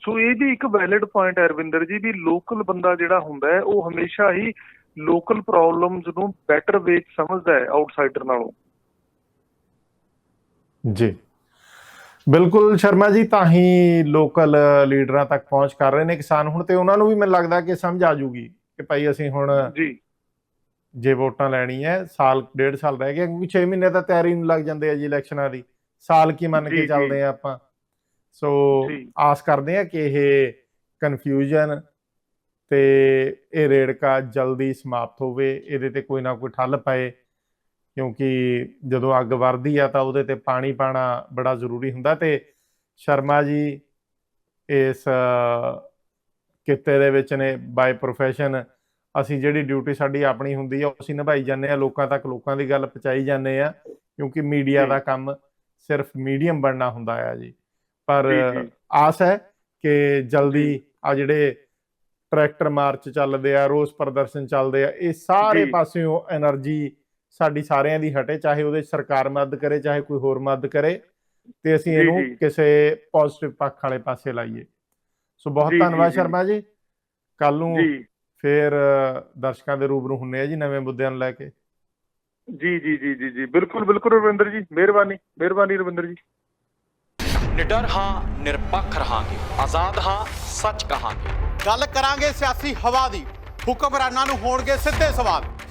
ਸੋ ਇਹ ਵੀ ਇੱਕ ਵੈਲਿਡ ਪੁਆਇੰਟ ਹੈ ਰਵਿੰਦਰ ਜੀ ਵੀ ਲੋਕਲ ਬੰਦਾ ਜਿਹੜਾ ਹੁੰਦਾ ਹੈ ਉਹ ਹਮੇਸ਼ਾ ਹੀ ਲੋਕਲ ਪ੍ਰੋਬਲਮਸ ਨੂੰ ਬੈਟਰ ਵੇ ਸਮਝਦਾ ਹੈ ਆਊਟਸਾਈਡਰ ਨਾਲੋਂ ਜੀ ਬਿਲਕੁਲ ਸ਼ਰਮਾ ਜੀ ਤਾਂ ਹੀ ਲੋਕਲ ਲੀਡਰਾਂ ਤੱਕ ਪਹੁੰਚ ਕਰ ਰਹੇ ਨੇ ਕਿਸਾਨ। ਹੁਣ ਤੇ ਉਹਨਾਂ ਨੂੰ ਵੀ ਮੈਨੂੰ ਲੱਗਦਾ ਕਿ ਸਮਝ ਆ ਜੂਗੀ ਕਿ ਭਾਈ ਅਸੀਂ ਹੁਣ ਜੀ। ਜੇ ਵੋਟਾਂ ਲੈਣੀ ਹੈ ਸਾਲ ਡੇਢ ਸਾਲ ਰਹਿ ਗਿਆ ਕਿਉਂਕਿ 6 ਮਹੀਨੇ ਤਾਂ ਤਿਆਰੀ ਨੂੰ ਲੱਗ ਜਾਂਦੇ ਆ ਜੀ ਇਲੈਕਸ਼ਨਾਂ ਦੀ। ਸਾਲ ਕੀ ਮੰਨ ਕੇ। ਚੱਲਦੇ ਆ ਆਪਾਂ। ਸੋ। ਆਸ ਕਰਦੇ ਆ ਕਿ ਇਹ ਕਨਫਿਊਜ਼ਨ ਤੇ ਇਹ ਰੇੜਕਾ ਜਲਦੀ ਸਮਾਪਤ ਹੋਵੇ ਇਹਦੇ ਤੇ ਕੋਈ ਨਾ ਕੋਈ ਠੱਲ ਪਏ। ਕਿਉਂਕਿ ਜਦੋਂ ਅੱਗ ਵਰਦੀ ਆ ਤਾਂ ਉਹਦੇ ਤੇ ਪਾਣੀ ਪਾਣਾ ਬੜਾ ਜ਼ਰੂਰੀ ਹੁੰਦਾ ਤੇ ਸ਼ਰਮਾ ਜੀ ਇਸ ਕਿਤੇ ਦੇ ਵਿੱਚ ਨੇ ਬਾਈ ਪ੍ਰੋਫੈਸ਼ਨ ਅਸੀਂ ਜਿਹੜੀ ਡਿਊਟੀ ਸਾਡੀ ਆਪਣੀ ਹੁੰਦੀ ਆ ਉਹ ਅਸੀਂ ਨਿਭਾਈ ਜਾਂਦੇ ਆ ਲੋਕਾਂ ਤੱਕ ਲੋਕਾਂ ਦੀ ਗੱਲ ਪਹੁੰਚਾਈ ਜਾਂਦੇ ਆ ਕਿਉਂਕਿ ਮੀਡੀਆ ਦਾ ਕੰਮ ਸਿਰਫ ਮੀਡੀਅਮ ਬਣਨਾ ਹੁੰਦਾ ਆ ਜੀ। ਪਰ ਆਸ ਹੈ ਕਿ ਜਲਦੀ ਆ ਜਿਹੜੇ ਟਰੈਕਟਰ ਮਾਰਚ ਚੱਲਦੇ ਆ ਰੋਸ ਪ੍ਰਦਰਸ਼ਨ ਚੱਲਦੇ ਆ ਇਹ ਸਾਰੇ ਪਾਸਿਓਂ એનર્ਜੀ ਸਾਡੀ ਸਾਰਿਆਂ ਦੀ ਹਟੇ ਚਾਹੇ ਉਹਦੇ ਸਰਕਾਰ ਮਦਦ ਕਰੇ ਚਾਹੇ ਕੋਈ ਹੋਰ ਮਦਦ ਕਰੇ ਤੇ ਅਸੀਂ ਇਹਨੂੰ। ਕਿਸੇ ਪੋਜ਼ਿਟਿਵ ਪੱਖ ਵਾਲੇ ਪਾਸੇ ਲਾਈਏ। ਸੋ ਬਹੁਤ ਧੰਨਵਾਦ। ਸ਼ਰਮਾ ਜੀ। ਕੱਲ ਨੂੰ ਜੀ। ਫੇਰ ਦਰਸ਼ਕਾਂ ਦੇ ਰੂਬਰੂ ਹੁੰਨੇ ਆ ਜੀ ਨਵੇਂ ਮੁੱਦਿਆਂ ਨੂੰ ਲੈ ਕੇ। ਜੀ ਜੀ ਜੀ ਜੀ ਜੀ। ਬਿਲਕੁਲ ਬਿਲਕੁਲ ਰਵਿੰਦਰ ਜੀ ਮਿਹਰਬਾਨੀ ਮਿਹਰਬਾਨੀ ਰਵਿੰਦਰ ਜੀ। ਨਿਡਰ ਹਾਂ ਨਿਰਪੱਖ ਰਹਾਂਗੇ। ਆਜ਼ਾਦ ਹਾਂ ਸੱਚ ਕਹਾਂਗੇ। ਗੱਲ ਕਰਾਂਗੇ ਸਿਆਸੀ ਹਵਾ ਦੀ। ਹੁਕਮਰਾਨਾਂ ਨੂੰ ਹੋਣਗੇ ਸਿੱਧੇ ਸਵਾਲ।